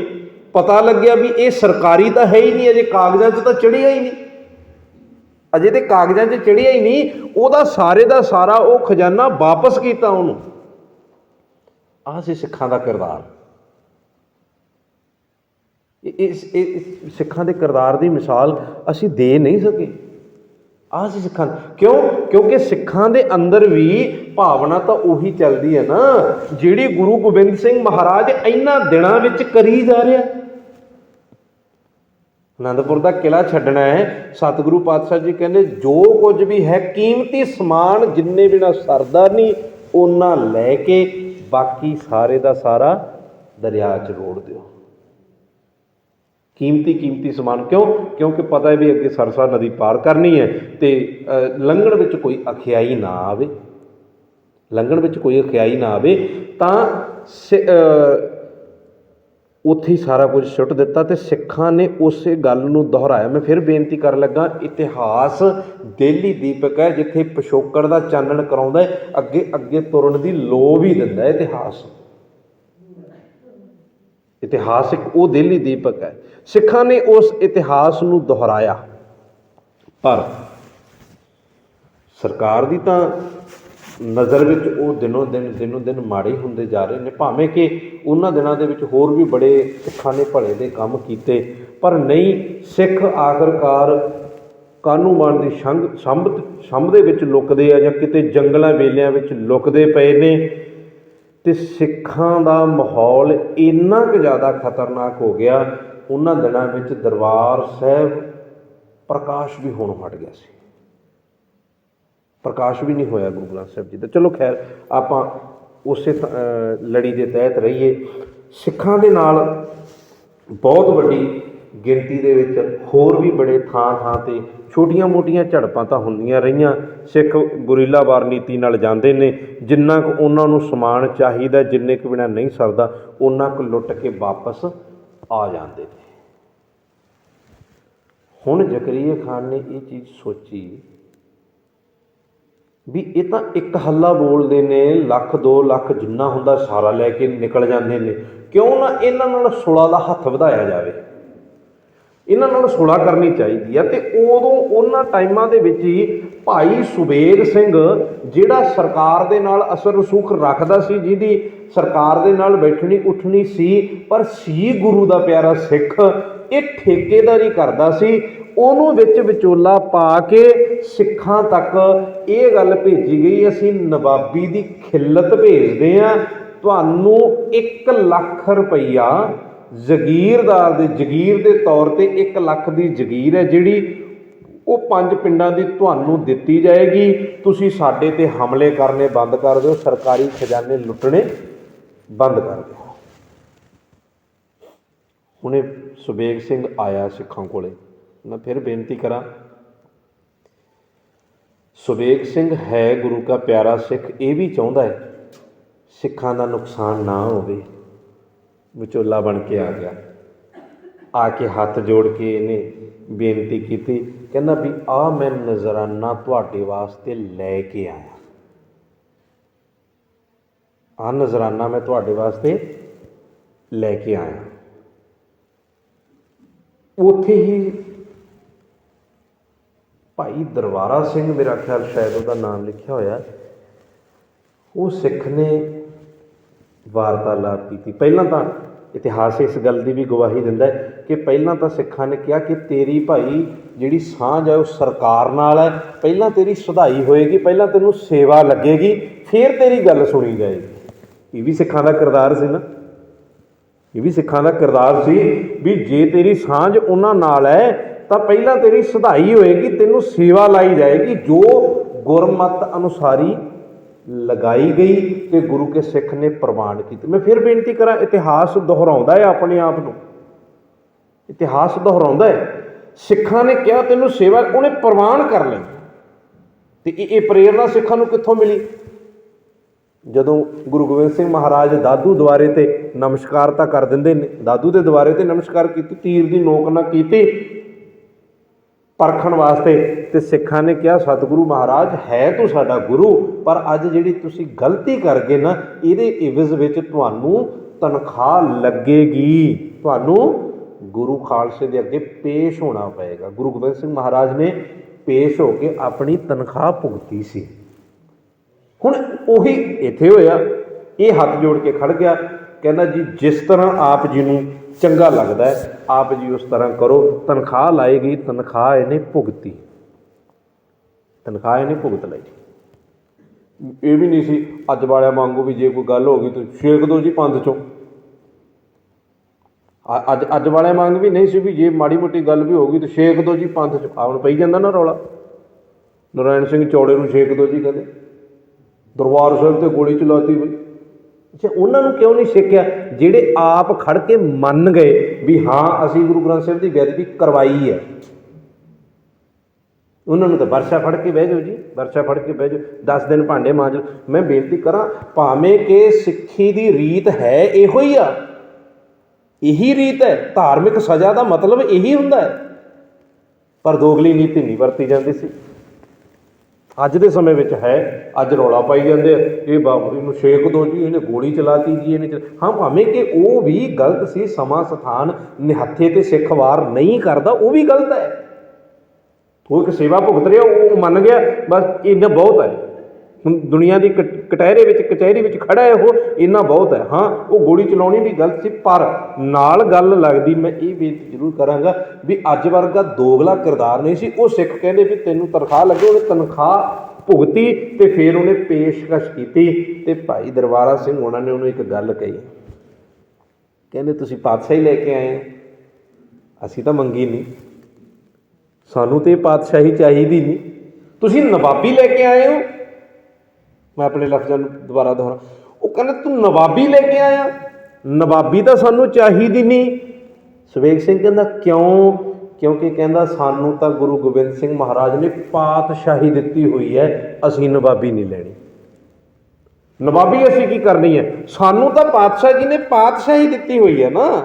ਪਤਾ ਲੱਗਿਆ ਵੀ ਇਹ ਸਰਕਾਰੀ ਤਾਂ ਹੈ ਹੀ ਨਹੀਂ, ਅਜੇ ਕਾਗਜ਼ਾਂ 'ਚ ਤਾਂ ਚੜਿਆ ਹੀ ਨਹੀਂ। ਅਜੇ ਤੇ ਕਾਗਜ਼ਾਂ 'ਚ ਚੜਿਆ ਹੀ ਨਹੀਂ, ਉਹਦਾ ਸਾਰੇ ਦਾ ਸਾਰਾ ਉਹ ਖਜ਼ਾਨਾ ਵਾਪਸ ਕੀਤਾ ਉਹਨੂੰ। ਆਹ ਸੀ ਸਿੱਖਾਂ ਦਾ ਕਿਰਦਾਰ। ਇਸ, ਇਹ, ਇਸ ਸਿੱਖਾਂ ਦੇ ਕਿਰਦਾਰ ਦੀ ਮਿਸਾਲ ਅਸੀਂ ਦੇ ਨਹੀਂ ਸਕੇ। ਆਹ ਸੀ ਸਿੱਖਾਂ ਕਿਉਂ? ਕਿਉਂਕਿ ਸਿੱਖਾਂ ਦੇ ਅੰਦਰ ਵੀ ਭਾਵਨਾ ਤਾਂ ਉਹੀ ਚੱਲਦੀ ਹੈ ਨਾ, ਜਿਹੜੀ ਗੁਰੂ ਗੋਬਿੰਦ ਸਿੰਘ ਮਹਾਰਾਜ ਇਹਨਾਂ ਦਿਨਾਂ ਵਿੱਚ ਕਰੀ ਜਾ ਰਿਹਾ ਆਨੰਦਪੁਰ ਦਾ ਕਿਲਾ ਛੱਡਣਾ ਹੈ। ਸਤਿਗੁਰੂ ਪਾਤਸ਼ਾਹ ਜੀ ਕਹਿੰਦੇ, ਜੋ ਕੁਝ ਵੀ ਹੈ, ਕੀਮਤੀ ਸਮਾਨ ਜਿੰਨੇ ਬਿਨਾ ਸਰਦਾ ਨਹੀਂ, ਉਹਨਾਂ ਲੈ ਕੇ ਬਾਕੀ ਸਾਰੇ ਦਾ ਸਾਰਾ ਦਰਿਆ 'ਚ ਰੋੜ ਦਿਓ। ਕੀਮਤੀ ਕੀਮਤੀ ਸਮਾਨ ਕਿਉਂ? ਕਿਉਂਕਿ ਪਤਾ ਹੈ ਵੀ ਅੱਗੇ ਸਰਸਾ ਨਦੀ ਪਾਰ ਕਰਨੀ ਹੈ ਤੇ ਲੰਘਣ ਵਿੱਚ ਕੋਈ ਅਖਿਆਈ ਨਾ ਆਵੇ। ਲੰਘਣ ਵਿੱਚ ਕੋਈ ਅਖਿਆਈ ਨਾ ਆਵੇ ਤਾਂ ਸਿ- ਉੱਥੇ ਹੀ ਸਾਰਾ ਕੁਝ ਸੁੱਟ ਦਿੱਤਾ ਤੇ ਸਿੱਖਾਂ ਨੇ ਉਸੇ ਗੱਲ ਨੂੰ ਦੁਹਰਾਇਆ। ਮੈਂ ਫਿਰ ਬੇਨਤੀ ਕਰਨ ਲੱਗਾ, ਇਤਿਹਾਸ ਦੇਲੀ ਦੀਪਕ ਹੈ, ਜਿੱਥੇ ਪਿਛੋਕੜ ਦਾ ਚਾਨਣ ਕਰਾਉਂਦਾ ਹੈ ਅੱਗੇ ਅੱਗੇ ਤੁਰਨ ਦੀ ਲੋਭ ਵੀ ਦਿੰਦਾ ਹੈ ਇਤਿਹਾਸ। ਇਤਿਹਾਸਿਕ ਉਹ ਦੇਲੀ ਦੀਪਕ ਹੈ। ਸਿੱਖਾਂ ਨੇ ਉਸ ਇਤਿਹਾਸ ਨੂੰ ਦੁਹਰਾਇਆ। ਪਰ ਸਰਕਾਰ ਦੀ ਤਾਂ ਨਜ਼ਰ ਵਿੱਚ ਉਹ ਦਿਨੋਂ ਦਿਨ ਦਿਨੋਂ ਦਿਨ ਮਾੜੇ ਹੁੰਦੇ ਜਾ ਰਹੇ ਨੇ। ਭਾਵੇਂ ਕਿ ਉਹਨਾਂ ਦਿਨਾਂ ਦੇ ਵਿੱਚ ਹੋਰ ਵੀ ਬੜੇ ਸਿੱਖਾਂ ਨੇ ਭਲੇ ਦੇ ਕੰਮ ਕੀਤੇ, ਪਰ ਨਹੀਂ, ਸਿੱਖ ਆਖਰਕਾਰ ਕਾਨੂੰਨ ਦੀ ਸੰਗ ਸੰਭਤ ਸੰਭ ਦੇ ਵਿੱਚ ਲੁਕਦੇ ਆ ਜਾਂ ਕਿਤੇ ਜੰਗਲਾਂ, ਵੇਲਿਆਂ ਵਿੱਚ ਲੁਕਦੇ ਪਏ ਨੇ। ਤੇ ਸਿੱਖਾਂ ਦਾ ਮਾਹੌਲ ਇੰਨਾ ਕੁ ਜ਼ਿਆਦਾ ਖਤਰਨਾਕ ਹੋ ਗਿਆ, ਉਹਨਾਂ ਦਿਨਾਂ ਵਿੱਚ ਦਰਬਾਰ ਸਾਹਿਬ ਪ੍ਰਕਾਸ਼ ਵੀ ਹੋਣੋਂ ਹਟ ਗਿਆ ਸੀ। ਪ੍ਰਕਾਸ਼ ਵੀ ਨਹੀਂ ਹੋਇਆ ਗੁਰੂ ਗ੍ਰੰਥ ਸਾਹਿਬ ਜੀ ਦਾ। ਚਲੋ ਖੈਰ, ਆਪਾਂ ਉਸੇ ਲੜੀ ਦੇ ਤਹਿਤ ਰਹੀਏ। ਸਿੱਖਾਂ ਦੇ ਨਾਲ ਬਹੁਤ ਵੱਡੀ ਗਿਣਤੀ ਦੇ ਵਿੱਚ ਹੋਰ ਵੀ ਬੜੇ ਥਾਂ ਥਾਂ ਤੇ ਛੋਟੀਆਂ-ਮੋਟੀਆਂ ਝੜਪਾਂ ਤਾਂ ਹੁੰਦੀਆਂ ਰਹੀਆਂ, ਸਿੱਖ ਗੁਰੀਲਾਵਾਰ ਨੀਤੀ ਨਾਲ ਜਾਂਦੇ ਨੇ, ਜਿੰਨਾ ਕੁ ਉਹਨਾਂ ਨੂੰ ਸਮਾਨ ਚਾਹੀਦਾ, ਜਿੰਨੇ ਕੁ ਬਿਨਾ ਨਹੀਂ ਸਰਦਾ, ਉਹਨਾਂ ਕੁ ਲੁੱਟ ਕੇ ਵਾਪਸ ਆ ਜਾਂਦੇ ਨੇ। ਹੁਣ ਜ਼ਕਰੀਆ ਖਾਨ ਨੇ ਇਹ ਚੀਜ਼ ਸੋਚੀ ਵੀ ਇਹ ਤਾਂ ਇੱਕ ਹੱਲਾ ਬੋਲਦੇ ਨੇ, ਲੱਖ 2 ਲੱਖ ਜਿੰਨਾ ਹੁੰਦਾ ਸਾਰਾ ਲੈ ਕੇ ਨਿਕਲ ਜਾਂਦੇ ਨੇ। ਕਿਉਂ ਨਾ ਇਹਨਾਂ ਨਾਲ ਸੁਲਾ ਦਾ ਹੱਥ ਵਧਾਇਆ ਜਾਵੇ? ਇਹਨਾਂ ਨਾਲ ਸੁਲਾ ਕਰਨੀ ਚਾਹੀਦੀ ਆ ਤੇ ਉਦੋਂ ਉਹਨਾਂ ਟਾਈਮਾਂ ਦੇ ਵਿੱਚ ਹੀ ਭਾਈ ਸੁਬੇਗ ਸਿੰਘ, ਜਿਹੜਾ ਸਰਕਾਰ ਦੇ ਨਾਲ ਅਸਰ ਰਸੂਖ ਰੱਖਦਾ ਸੀ, ਜਿਹਦੀ ਸਰਕਾਰ ਦੇ ਨਾਲ ਬੈਠਣੀ ਉੱਠਣੀ ਸੀ, ਪਰ ਸੀ ਗੁਰੂ ਦਾ ਪਿਆਰਾ ਸਿੱਖ ਇਹ ਠੇਕੇਦਾਰੀ ਕਰਦਾ ਸੀ। ਉਹਨੂੰ ਵਿੱਚ ਵਿਚੋਲਾ ਪਾ ਕੇ ਸਿੱਖਾਂ ਤੱਕ ਇਹ ਗੱਲ ਭੇਜੀ ਗਈ, ਅਸੀਂ ਨਵਾਬੀ ਦੀ ਖਿੱਲਤ ਭੇਜਦੇ ਆ ਤੁਹਾਨੂੰ 1 ਲੱਖ ਰੁਪਈਆ ਜ਼ਗੀਰਦਾਰ ਦੇ, ਜ਼ਗੀਰ ਦੇ ਤੌਰ ਤੇ 1 ਲੱਖ ਦੀ ਜ਼ਗੀਰ ਹੈ ਜਿਹੜੀ ਉਹ ਪੰਜ ਪਿੰਡਾਂ ਦੀ ਤੁਹਾਨੂੰ ਦਿੱਤੀ ਜਾਏਗੀ। ਤੁਸੀਂ ਸਾਡੇ ਤੇ ਹਮਲੇ ਕਰਨੇ ਬੰਦ ਕਰ ਦਿਓ, ਸਰਕਾਰੀ ਖਜ਼ਾਨੇ ਲੁੱਟਣੇ ਬੰਦ ਕਰ ਦਿਓ। ਹੁਣੇ ਸੁਬੇਗ ਸਿੰਘ ਆਇਆ ਸਿੱਖਾਂ ਕੋਲੇ। ਮੈਂ ਫਿਰ ਬੇਨਤੀ ਕਰਾਂ, ਸੁਬੇਗ ਸਿੰਘ ਹੈ ਗੁਰੂ ਦਾ ਪਿਆਰਾ ਸਿੱਖ, ਇਹ ਵੀ ਚਾਹੁੰਦਾ ਹੈ ਸਿੱਖਾਂ ਦਾ ਨੁਕਸਾਨ ਨਾ ਹੋਵੇ। ਵਿਚੋਲਾ ਬਣ ਕੇ ਆ ਗਿਆ। ਆ ਕੇ ਹੱਥ ਜੋੜ ਕੇ ਇਹਨੇ ਬੇਨਤੀ ਕੀਤੀ, ਕਹਿੰਦਾ ਵੀ ਆ ਮੈਂ ਨਜ਼ਰਾਨਾ ਤੁਹਾਡੇ ਵਾਸਤੇ ਲੈ ਕੇ ਆਇਆ। ਆ ਨਜ਼ਰਾਨਾ ਮੈਂ ਤੁਹਾਡੇ ਵਾਸਤੇ ਲੈ ਕੇ ਆਇਆ। ਉੱਥੇ ਹੀ ਭਾਈ ਦਰਬਾਰਾ ਸਿੰਘ, ਮੇਰਾ ਖਿਆਲ ਸ਼ਾਇਦ ਉਹਦਾ ਨਾਮ ਲਿਖਿਆ ਹੋਇਆ, ਉਹ ਸਿੱਖ ਨੇ ਵਾਰਤਾਲਾਪ ਕੀਤੀ। ਪਹਿਲਾਂ ਤਾਂ ਇਤਿਹਾਸ ਇਸ ਗੱਲ ਦੀ ਵੀ ਗਵਾਹੀ ਦਿੰਦਾ ਹੈ ਕਿ ਪਹਿਲਾਂ ਤਾਂ ਸਿੱਖਾਂ ਨੇ ਕਿਹਾ ਕਿ ਤੇਰੀ ਭਾਈ ਜਿਹੜੀ ਸਾਂਝ ਹੈ ਉਹ ਸਰਕਾਰ ਨਾਲ ਹੈ। ਪਹਿਲਾਂ ਤੇਰੀ ਸੁਧਾਈ ਹੋਏਗੀ, ਪਹਿਲਾਂ ਤੈਨੂੰ ਸੇਵਾ ਲੱਗੇਗੀ, ਫਿਰ ਤੇਰੀ ਗੱਲ ਸੁਣੀ ਜਾਏਗੀ। ਇਹ ਵੀ ਸਿੱਖਾਂ ਦਾ ਕਿਰਦਾਰ ਸੀ ਨਾ। ਇਹ ਵੀ ਸਿੱਖਾਂ ਦਾ ਕਿਰਦਾਰ ਸੀ ਵੀ ਜੇ ਤੇਰੀ ਸਾਂਝ ਉਹਨਾਂ ਨਾਲ ਹੈ, ਤਾਂ ਪਹਿਲਾਂ ਤੇਰੀ ਸੁਧਾਈ ਹੋਏਗੀ, ਤੈਨੂੰ ਸੇਵਾ ਲਾਈ ਜਾਏਗੀ, ਜੋ ਗੁਰਮਤ ਅਨੁਸਾਰੀ ਲਗਾਈ ਗਈ ਤੇ ਗੁਰੂ ਕੇ ਸਿੱਖ ਨੇ ਪ੍ਰਵਾਨ ਕੀਤੀ। ਮੈਂ ਫਿਰ ਬੇਨਤੀ ਕਰਾਂ, ਇਤਿਹਾਸ ਦੁਹਰਾਉਂਦਾ ਹੈ ਆਪਣੇ ਆਪ ਨੂੰ। ਇਤਿਹਾਸ ਦੁਹਰਾਉਂਦਾ ਹੈ। ਸਿੱਖਾਂ ਨੇ ਕਿਹਾ, ਤੈਨੂੰ ਸੇਵਾ, ਉਹਨੇ ਪ੍ਰਵਾਨ ਕਰ ਲਈ। ਤੇ ਇਹ ਇਹ ਪ੍ਰੇਰਣਾ ਸਿੱਖਾਂ ਨੂੰ ਕਿੱਥੋਂ ਮਿਲੀ? ਜਦੋਂ ਗੁਰੂ ਗੋਬਿੰਦ ਸਿੰਘ ਮਹਾਰਾਜ ਦਾਦੂ ਦੁਆਰੇ ਤੇ ਨਮਸਕਾਰ ਤਾਂ ਕਰ ਦਿੰਦੇ ਨੇ। ਦਾਦੂ ਦੇ ਦੁਆਰੇ ਤੇ ਨਮਸਕਾਰ ਕੀਤੀ, ਤੀਰ ਦੀ ਨੋਕ ਨਾ ਕੀਤੀ। ਪਰਖਣ ਵਾਸਤੇ ਤੇ ਸਿੱਖਾਂ ਨੇ ਕਿਹਾ, ਸਤਿਗੁਰੂ ਮਹਾਰਾਜ, ਹੈ ਤੂੰ ਸਾਡਾ ਗੁਰੂ, ਪਰ ਅੱਜ ਜਿਹੜੀ ਤੁਸੀਂ ਗਲਤੀ ਕਰ ਗਏ ਨਾ, ਇਹਦੇ ਇਵਜ਼ ਵਿੱਚ ਤੁਹਾਨੂੰ ਤਨਖਾਹ ਲੱਗੇਗੀ। ਤੁਹਾਨੂੰ ਗੁਰੂ ਖਾਲਸੇ ਦੇ ਅੱਗੇ ਪੇਸ਼ ਹੋਣਾ ਪਏਗਾ। ਗੁਰੂ ਗੋਬਿੰਦ ਸਿੰਘ ਮਹਾਰਾਜ ਨੇ ਪੇਸ਼ ਹੋ ਕੇ ਆਪਣੀ ਤਨਖਾਹ ਭੁਗਤੀ ਸੀ। ਹੁਣ ਉਹੀ ਇੱਥੇ ਹੋਇਆ। ਇਹ ਹੱਥ ਜੋੜ ਕੇ ਖੜ ਗਿਆ। ਕਹਿੰਦਾ ਜੀ, ਜਿਸ ਤਰ੍ਹਾਂ ਆਪ ਜੀ ਨੂੰ ਚੰਗਾ ਲੱਗਦਾ ਹੈ, ਆਪ ਜੀ ਉਸ ਤਰ੍ਹਾਂ ਕਰੋ। ਤਨਖਾਹ ਲਾਏਗੀ ਤਨਖਾਹ ਇਹਨੇ ਭੁਗਤੀ। ਤਨਖਾਹ ਇਹਨੇ ਭੁਗਤ ਲਈ। ਇਹ ਵੀ ਨਹੀਂ ਸੀ, ਅੱਜ ਵਾਲਿਆਂ ਵਾਂਗੂ ਵੀ ਜੇ ਕੋਈ ਗੱਲ ਹੋ ਗਈ ਤਾਂ ਛੇਕ ਦੋ ਜੀ ਪੰਧ ਚੋਂ। ਅੱਜ ਅੱਜ ਵਾਲਿਆਂ ਵਾਂਗ ਵੀ ਨਹੀਂ ਸੀ ਵੀ ਜੇ ਮਾੜੀ ਮੋਟੀ ਗੱਲ ਵੀ ਹੋ ਗਈ ਤਾਂ ਛੇਕ ਦੋ ਜੀ ਪੰਧ ਚ। ਆਉਣ ਪਈ ਜਾਂਦਾ ਨਾ ਰੌਲਾ। ਨਰਾਇਣ ਸਿੰਘ ਚੌੜੇ ਨੂੰ ਛੇਕ ਦੋ ਜੀ ਕਹਿੰਦੇ। ਦਰਬਾਰ ਸਾਹਿਬ ਤੇ ਗੋਲੀ ਚਲਾਤੀ ਬਈ। ਅੱਛਾ, ਉਹਨਾਂ ਨੂੰ ਕਿਉਂ ਨਹੀਂ ਛੇਕਿਆ? ਜਿਹੜੇ ਆਪ ਖੜ ਕੇ ਮੰਨ ਗਏ ਵੀ ਹਾਂ, ਅਸੀਂ ਗੁਰੂ ਗ੍ਰੰਥ ਸਾਹਿਬ ਦੀ ਬੇਅਦਬੀ ਕਰਵਾਈ ਹੈ। ਉਹਨਾਂ ਨੂੰ ਤਾਂ ਵਰਸ਼ਾ ਫੜ ਕੇ ਬਹਿ ਜਾਓ ਜੀ, ਵਰਸ਼ਾ ਫੜ ਕੇ ਬਹਿ ਜਾਓ। 10 ਦਿਨ ਭਾਂਡੇ ਮਾਂਜ ਮੈਂ ਬੇਨਤੀ ਕਰਾਂ, ਭਾਵੇਂ ਕਿ ਸਿੱਖੀ ਦੀ ਰੀਤ ਹੈ, ਇਹੋ ਹੀ ਆ। ਇਹੀ ਰੀਤ ਹੈ। ਧਾਰਮਿਕ ਸਜ਼ਾ ਦਾ ਮਤਲਬ ਇਹੀ ਹੁੰਦਾ ਹੈ। ਪਰ ਦੋਗਲੀ ਨੀਤੀ ਨਹੀਂ ਵਰਤੀ ਜਾਂਦੀ ਸੀ। ਅੱਜ ਦੇ ਸਮੇਂ ਵਿੱਚ ਹੈ, ਅੱਜ ਰੌਲਾ ਪਾਈ ਜਾਂਦੇ ਆ। ਇਹ ਬਾਬੂ ਜੀ ਨੂੰ ਛੇਕ ਦੋ ਜੀ, ਇਹਨੇ ਗੋਲੀ ਚਲਾਤੀ ਜੀ, ਇਹਨੇ ਹਾਂ, ਭਾਵੇਂ ਕਿ ਉਹ ਵੀ ਗਲਤ ਸੀ, ਸਮਾਂ ਸਥਾਨ ਨਿਹੱਥੇ ਤੇ ਸਿੱਖ ਵਾਰ ਨਹੀਂ ਕਰਦਾ, ਉਹ ਵੀ ਗਲਤ ਹੈ। ਉਹ ਇੱਕ ਸੇਵਾ ਭੁਗਤ ਰਿਹਾ, ਉਹ ਮੰਨ ਗਿਆ, ਬਸ ਇੰਨਾ ਬਹੁਤ ਹੈ। ਹੁਣ ਦੁਨੀਆ ਦੀ ਕਟ- ਕਟਹਿਰੇ ਵਿੱਚ, ਕਚਹਿਰੀ ਵਿੱਚ ਖੜਾ ਹੈ ਉਹ, ਇੰਨਾ ਬਹੁਤ ਹੈ। ਹਾਂ, ਉਹ ਗੋਲੀ ਚਲਾਉਣੀ ਵੀ ਗਲਤ ਸੀ, ਪਰ ਨਾਲ ਗੱਲ ਲੱਗਦੀ, ਮੈਂ ਇਹ ਬੇਨਤੀ ਜ਼ਰੂਰ ਕਰਾਂਗਾ ਵੀ ਅੱਜ ਵਰਗਾ ਦੋਗਲਾ ਕਿਰਦਾਰ ਨਹੀਂ ਸੀ। ਉਹ ਸਿੱਖ ਕਹਿੰਦੇ ਵੀ ਤੈਨੂੰ ਤਨਖਾਹ ਲੱਗੇ, ਉਹਨੇ ਤਨਖਾਹ ਭੁਗਤੀ ਤੇ ਫਿਰ ਉਹਨੇ ਪੇਸ਼ਕਸ਼ ਕੀਤੀ ਤੇ ਭਾਈ ਦਰਬਾਰਾ ਸਿੰਘ ਉਹਨਾਂ ਨੇ ਉਹਨੂੰ ਇੱਕ ਗੱਲ ਕਹੀ। ਕਹਿੰਦੇ, ਤੁਸੀਂ ਪਾਤਸ਼ਾਹੀ ਲੈ ਕੇ ਆਏ ਹੋ। ਅਸੀਂ ਤਾਂ ਮੰਗੀ ਨਹੀਂ। ਸਾਨੂੰ ਤੇ ਇਹ ਪਾਤਸ਼ਾਹੀ ਚਾਹੀਦੀ ਨਹੀਂ। ਤੁਸੀਂ ਨਵਾਬੀ ਲੈ ਕੇ ਆਏ ਹੋ ਮੈਂ ਆਪਣੇ ਲਫ਼ਜ਼ਾਂ ਨੂੰ ਦੁਬਾਰਾ ਦੁਹਰਾ। ਉਹ ਕਹਿੰਦਾ, ਤੂੰ ਨਵਾਬੀ ਲੈ ਕੇ ਆਇਆ। ਨਵਾਬੀ ਤਾਂ ਸਾਨੂੰ ਚਾਹੀਦੀ ਨਹੀਂ। ਸਵੇਗ ਸਿੰਘ ਕਹਿੰਦਾ, ਕਿਉਂ? ਕਿਉਂਕਿ ਕਹਿੰਦਾ, ਸਾਨੂੰ ਤਾਂ ਗੁਰੂ ਗੋਬਿੰਦ ਸਿੰਘ ਮਹਾਰਾਜ ਨੇ ਪਾਤਸ਼ਾਹੀ ਦਿੱਤੀ ਹੋਈ ਹੈ। ਅਸੀਂ ਨਵਾਬੀ ਨਹੀਂ ਲੈਣੀ। ਨਵਾਬੀ ਅਸੀਂ ਕੀ ਕਰਨੀ ਹੈ? ਸਾਨੂੰ ਤਾਂ ਪਾਤਸ਼ਾਹ ਜੀ ਨੇ ਪਾਤਸ਼ਾਹੀ ਦਿੱਤੀ ਹੋਈ ਹੈ ਨਾ।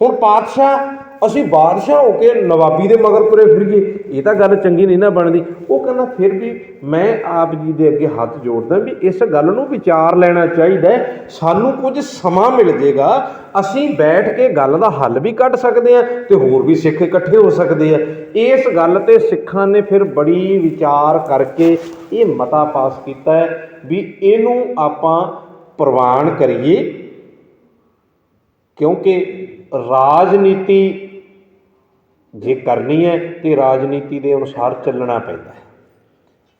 ਹੁਣ ਪਾਤਸ਼ਾਹ, ਅਸੀਂ ਬਾਦਸ਼ਾਹ ਹੋ ਕੇ ਨਵਾਬੀ ਦੇ ਮਗਰ ਤੁਰੇ ਫਿਰੀਏ। ਇਹ ਤਾਂ ਗੱਲ ਚੰਗੀ ਨਹੀਂ ਨਾ ਬਣਦੀ। ਉਹ ਕਹਿੰਦਾ, ਫਿਰ ਵੀ ਮੈਂ ਆਪ ਜੀ ਦੇ ਅੱਗੇ ਹੱਥ ਜੋੜਦਾ ਵੀ ਇਸ ਗੱਲ ਨੂੰ ਵਿਚਾਰ ਲੈਣਾ ਚਾਹੀਦਾ ਸਾਨੂੰ ਕੁਝ ਸਮਾਂ ਮਿਲ ਜੇਗਾ। ਅਸੀਂ ਬੈਠ ਕੇ ਗੱਲ ਦਾ ਹੱਲ ਵੀ ਕੱਢ ਸਕਦੇ ਹਾਂ ਤੇ ਹੋਰ ਵੀ ਸਿੱਖ ਇਕੱਠੇ ਹੋ ਸਕਦੇ ਆ ਇਸ ਗੱਲ ਤੇ ਸਿੱਖਾਂ ਨੇ ਫਿਰ ਬੜੀ ਵਿਚਾਰ ਕਰਕੇ ਇਹ ਮਤਾ ਪਾਸ ਕੀਤਾ ਹੈ ਵੀ ਇਹਨੂੰ ਆਪਾਂ ਪ੍ਰਵਾਨ ਕਰੀਏ। ਕਿਉਂਕਿ ਰਾਜਨੀਤੀ ਜੇ ਕਰਨੀ ਹੈ ਤੇ ਰਾਜਨੀਤੀ ਦੇ ਅਨੁਸਾਰ ਚੱਲਣਾ ਪੈਂਦਾ ਹੈ।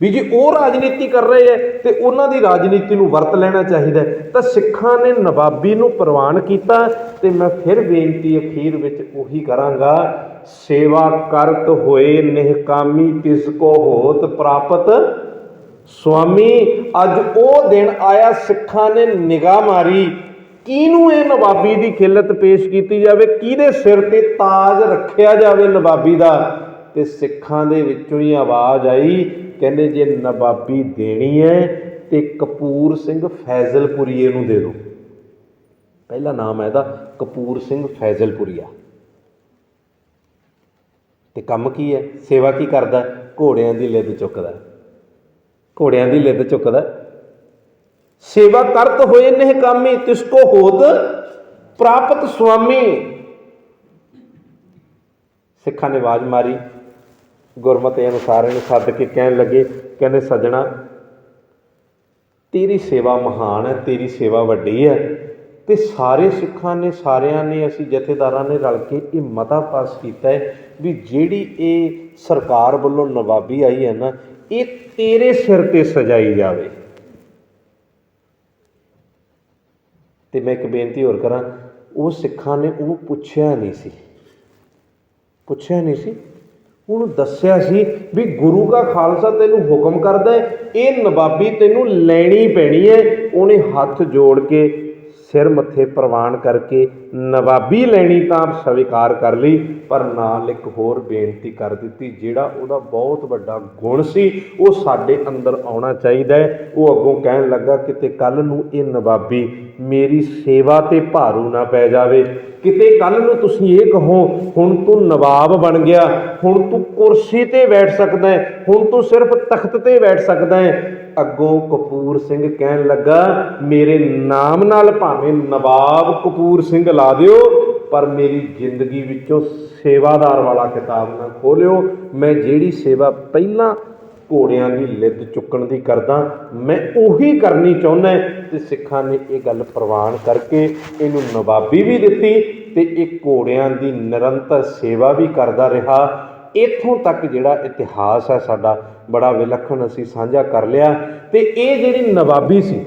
ਵੀ ਜੇ ਉਹ ਰਾਜਨੀਤੀ ਕਰ ਰਹੇ ਹੈ ਤੇ ਉਹਨਾਂ ਦੀ ਰਾਜਨੀਤੀ ਨੂੰ ਵਰਤ ਲੈਣਾ ਚਾਹੀਦਾ ਤਾਂ ਸਿੱਖਾਂ ਨੇ ਨਵਾਬੀ ਨੂੰ ਪ੍ਰਵਾਨ ਕੀਤਾ ਤੇ ਮੈਂ ਫਿਰ ਬੇਨਤੀ ਅਖੀਰ ਵਿੱਚ ਉਹੀ ਕਰਾਂਗਾ, ਸੇਵਾ ਕਰਤ ਹੋਏ ਨਿਹਕਾਮੀ, ਤਿਸ ਕੋ ਹੋਤ ਪ੍ਰਾਪਤ ਸੁਆਮੀ। ਅੱਜ ਉਹ ਦਿਨ ਆਇਆ, ਸਿੱਖਾਂ ਨੇ ਨਿਗਾਹ ਮਾਰੀ ਕਿਹਨੂੰ ਇਹ ਨਵਾਬੀ ਦੀ ਖਿਲਤ ਪੇਸ਼ ਕੀਤੀ ਜਾਵੇ? ਕਿਹਦੇ ਸਿਰ ਤੇ ਤਾਜ ਰੱਖਿਆ ਜਾਵੇ ਨਵਾਬੀ ਦਾ? ਤੇ ਸਿੱਖਾਂ ਦੇ ਵਿੱਚੋਂ ਹੀ ਆਵਾਜ਼ ਆਈ, ਕਹਿੰਦੇ ਜੇ ਨਵਾਬੀ ਦੇਣੀ ਹੈ ਤੇ ਕਪੂਰ ਸਿੰਘ ਫੈਜ਼ਲਪੁਰੀਏ ਨੂੰ ਦੇ ਦਿਓ। ਪਹਿਲਾ ਨਾਮ ਹੈ ਇਹਦਾ, ਕਪੂਰ ਸਿੰਘ ਫੈਜ਼ਲਪੁਰੀਆ। ਤੇ ਕੰਮ ਕੀ ਹੈ? ਸੇਵਾ ਕੀ ਕਰਦਾ ਘੋੜਿਆਂ ਦੀ ਲਿੱਦ ਚੁੱਕਦਾ ਘੋੜਿਆਂ ਦੀ ਲਿੱਦ ਚੁੱਕਦਾ ਸੇਵਾ ਕਰਤ ਹੋਏ ਨਿਹਕਾਮੀ ਤਿਸ ਕੋ ਹੋਤ ਪ੍ਰਾਪਤ ਸੁਆਮੀ। ਸਿੱਖਾਂ ਨੇ ਆਵਾਜ਼ ਮਾਰੀ। ਗੁਰਮਤਿ ਅਨੁਸਾਰ ਇਹਨੂੰ ਸੱਦ ਕੇ ਕਹਿਣ ਲੱਗੇ, ਕਹਿੰਦੇ, ਸੱਜਣਾ, ਤੇਰੀ ਸੇਵਾ ਮਹਾਨ ਹੈ, ਤੇਰੀ ਸੇਵਾ ਵੱਡੀ ਹੈ ਤੇ ਸਾਰੇ ਸਿੱਖਾਂ ਨੇ, ਸਾਰਿਆਂ ਨੇ, ਅਸੀਂ ਜਥੇਦਾਰਾਂ ਨੇ ਰਲ ਕੇ ਇਹ ਮਤਾ ਪਾਸ ਕੀਤਾ ਹੈ ਵੀ ਜਿਹੜੀ ਇਹ ਸਰਕਾਰ ਵੱਲੋਂ ਨਵਾਬੀ ਆਈ ਹੈ ਨਾ, ਇਹ ਤੇਰੇ ਸਿਰ ਤੇ ਸਜਾਈ ਜਾਵੇ। ਤੇ ਮੈਂ ਇੱਕ ਬੇਨਤੀ ਹੋਰ ਕਰਾਂ, ਉਹ ਸਿੱਖਾਂ ਨੇ ਉਹਨੂੰ ਪੁੱਛਿਆ ਨਹੀਂ ਸੀ। ਪੁੱਛਿਆ ਨਹੀਂ ਸੀ। ਉਹਨੂੰ ਦੱਸਿਆ ਸੀ ਵੀ ਗੁਰੂ ਦਾ ਖਾਲਸਾ ਤੈਨੂੰ ਹੁਕਮ ਕਰਦਾ ਹੈ, ਇਹ ਨਵਾਬੀ ਤੈਨੂੰ ਲੈਣੀ ਪੈਣੀ ਹੈ। ਉਹਨੇ ਹੱਥ ਜੋੜ ਕੇ ਸਿਰ ਮੱਥੇ ਪ੍ਰਵਾਨ ਕਰਕੇ ਨਵਾਬੀ ਲੈਣੀ ਤਾਂ ਸਵੀਕਾਰ ਕਰ ਲਈ, ਪਰ ਨਾਲ ਇੱਕ ਹੋਰ ਬੇਨਤੀ ਕਰ ਦਿੱਤੀ, ਜਿਹੜਾ ਉਹਦਾ ਬਹੁਤ ਵੱਡਾ ਗੁਣ ਸੀ, ਉਹ ਸਾਡੇ ਅੰਦਰ ਆਉਣਾ ਚਾਹੀਦਾ ਉਹ ਅੱਗੋਂ ਕਹਿਣ ਲੱਗਾ, ਕਿਤੇ ਕੱਲ ਨੂੰ ਇਹ ਨਵਾਬੀ ਮੇਰੀ ਸੇਵਾ ਤੇ ਭਾਰੂ ਨਾ ਪੈ ਜਾਵੇ। ਕਿਤੇ ਕੱਲ ਨੂੰ ਤੁਸੀਂ ਇਹ ਕਹੋ, ਹੁਣ ਤੂੰ ਨਵਾਬ ਬਣ ਗਿਆ, ਹੁਣ ਤੂੰ ਕੁਰਸੀ ਤੇ ਬੈਠ ਸਕਦਾ ਹੈ, ਹੁਣ ਤੂੰ ਸਿਰਫ ਤਖਤ ਤੇ ਬੈਠ ਸਕਦਾ ਹੈ। ਅੱਗੋਂ ਕਪੂਰ ਸਿੰਘ ਕਹਿਣ ਲੱਗਾ, ਮੇਰੇ ਨਾਮ ਨਾਲ ਭਾਵੇਂ ਨਵਾਬ ਕਪੂਰ ਸਿੰਘ ਲਾ ਦਿਓ, ਪਰ ਮੇਰੀ ਜ਼ਿੰਦਗੀ ਵਿੱਚੋਂ ਸੇਵਾਦਾਰ ਵਾਲਾ ਕਿਤਾਬ ਨਾ ਖੋਲਿਓ। ਮੈਂ ਜਿਹੜੀ ਸੇਵਾ ਪਹਿਲਾਂ ਘੋੜਿਆਂ ਦੀ ਲਿੱਦ ਚੁੱਕਣ ਦੀ ਕਰਦਾ, ਮੈਂ ਉਹੀ ਕਰਨੀ ਚਾਹੁੰਦਾ ਤੇ ਸਿੱਖਾਂ ਨੇ ਇਹ ਗੱਲ ਪ੍ਰਵਾਨ ਕਰਕੇ ਇਹਨੂੰ ਨਵਾਬੀ ਵੀ ਦਿੱਤੀ ਤੇ ਇਹ ਘੋੜਿਆਂ ਦੀ ਨਿਰੰਤਰ ਸੇਵਾ ਵੀ ਕਰਦਾ ਰਿਹਾ। ਇੱਥੋਂ ਤੱਕ ਜਿਹੜਾ ਇਤਿਹਾਸ ਹੈ ਸਾਡਾ, ਬੜਾ ਵਿਲੱਖਣ ਅਸੀਂ ਸਾਂਝਾ ਕਰ ਲਿਆ ਤੇ ਇਹ ਜਿਹੜੀ ਨਵਾਬੀ ਸੀ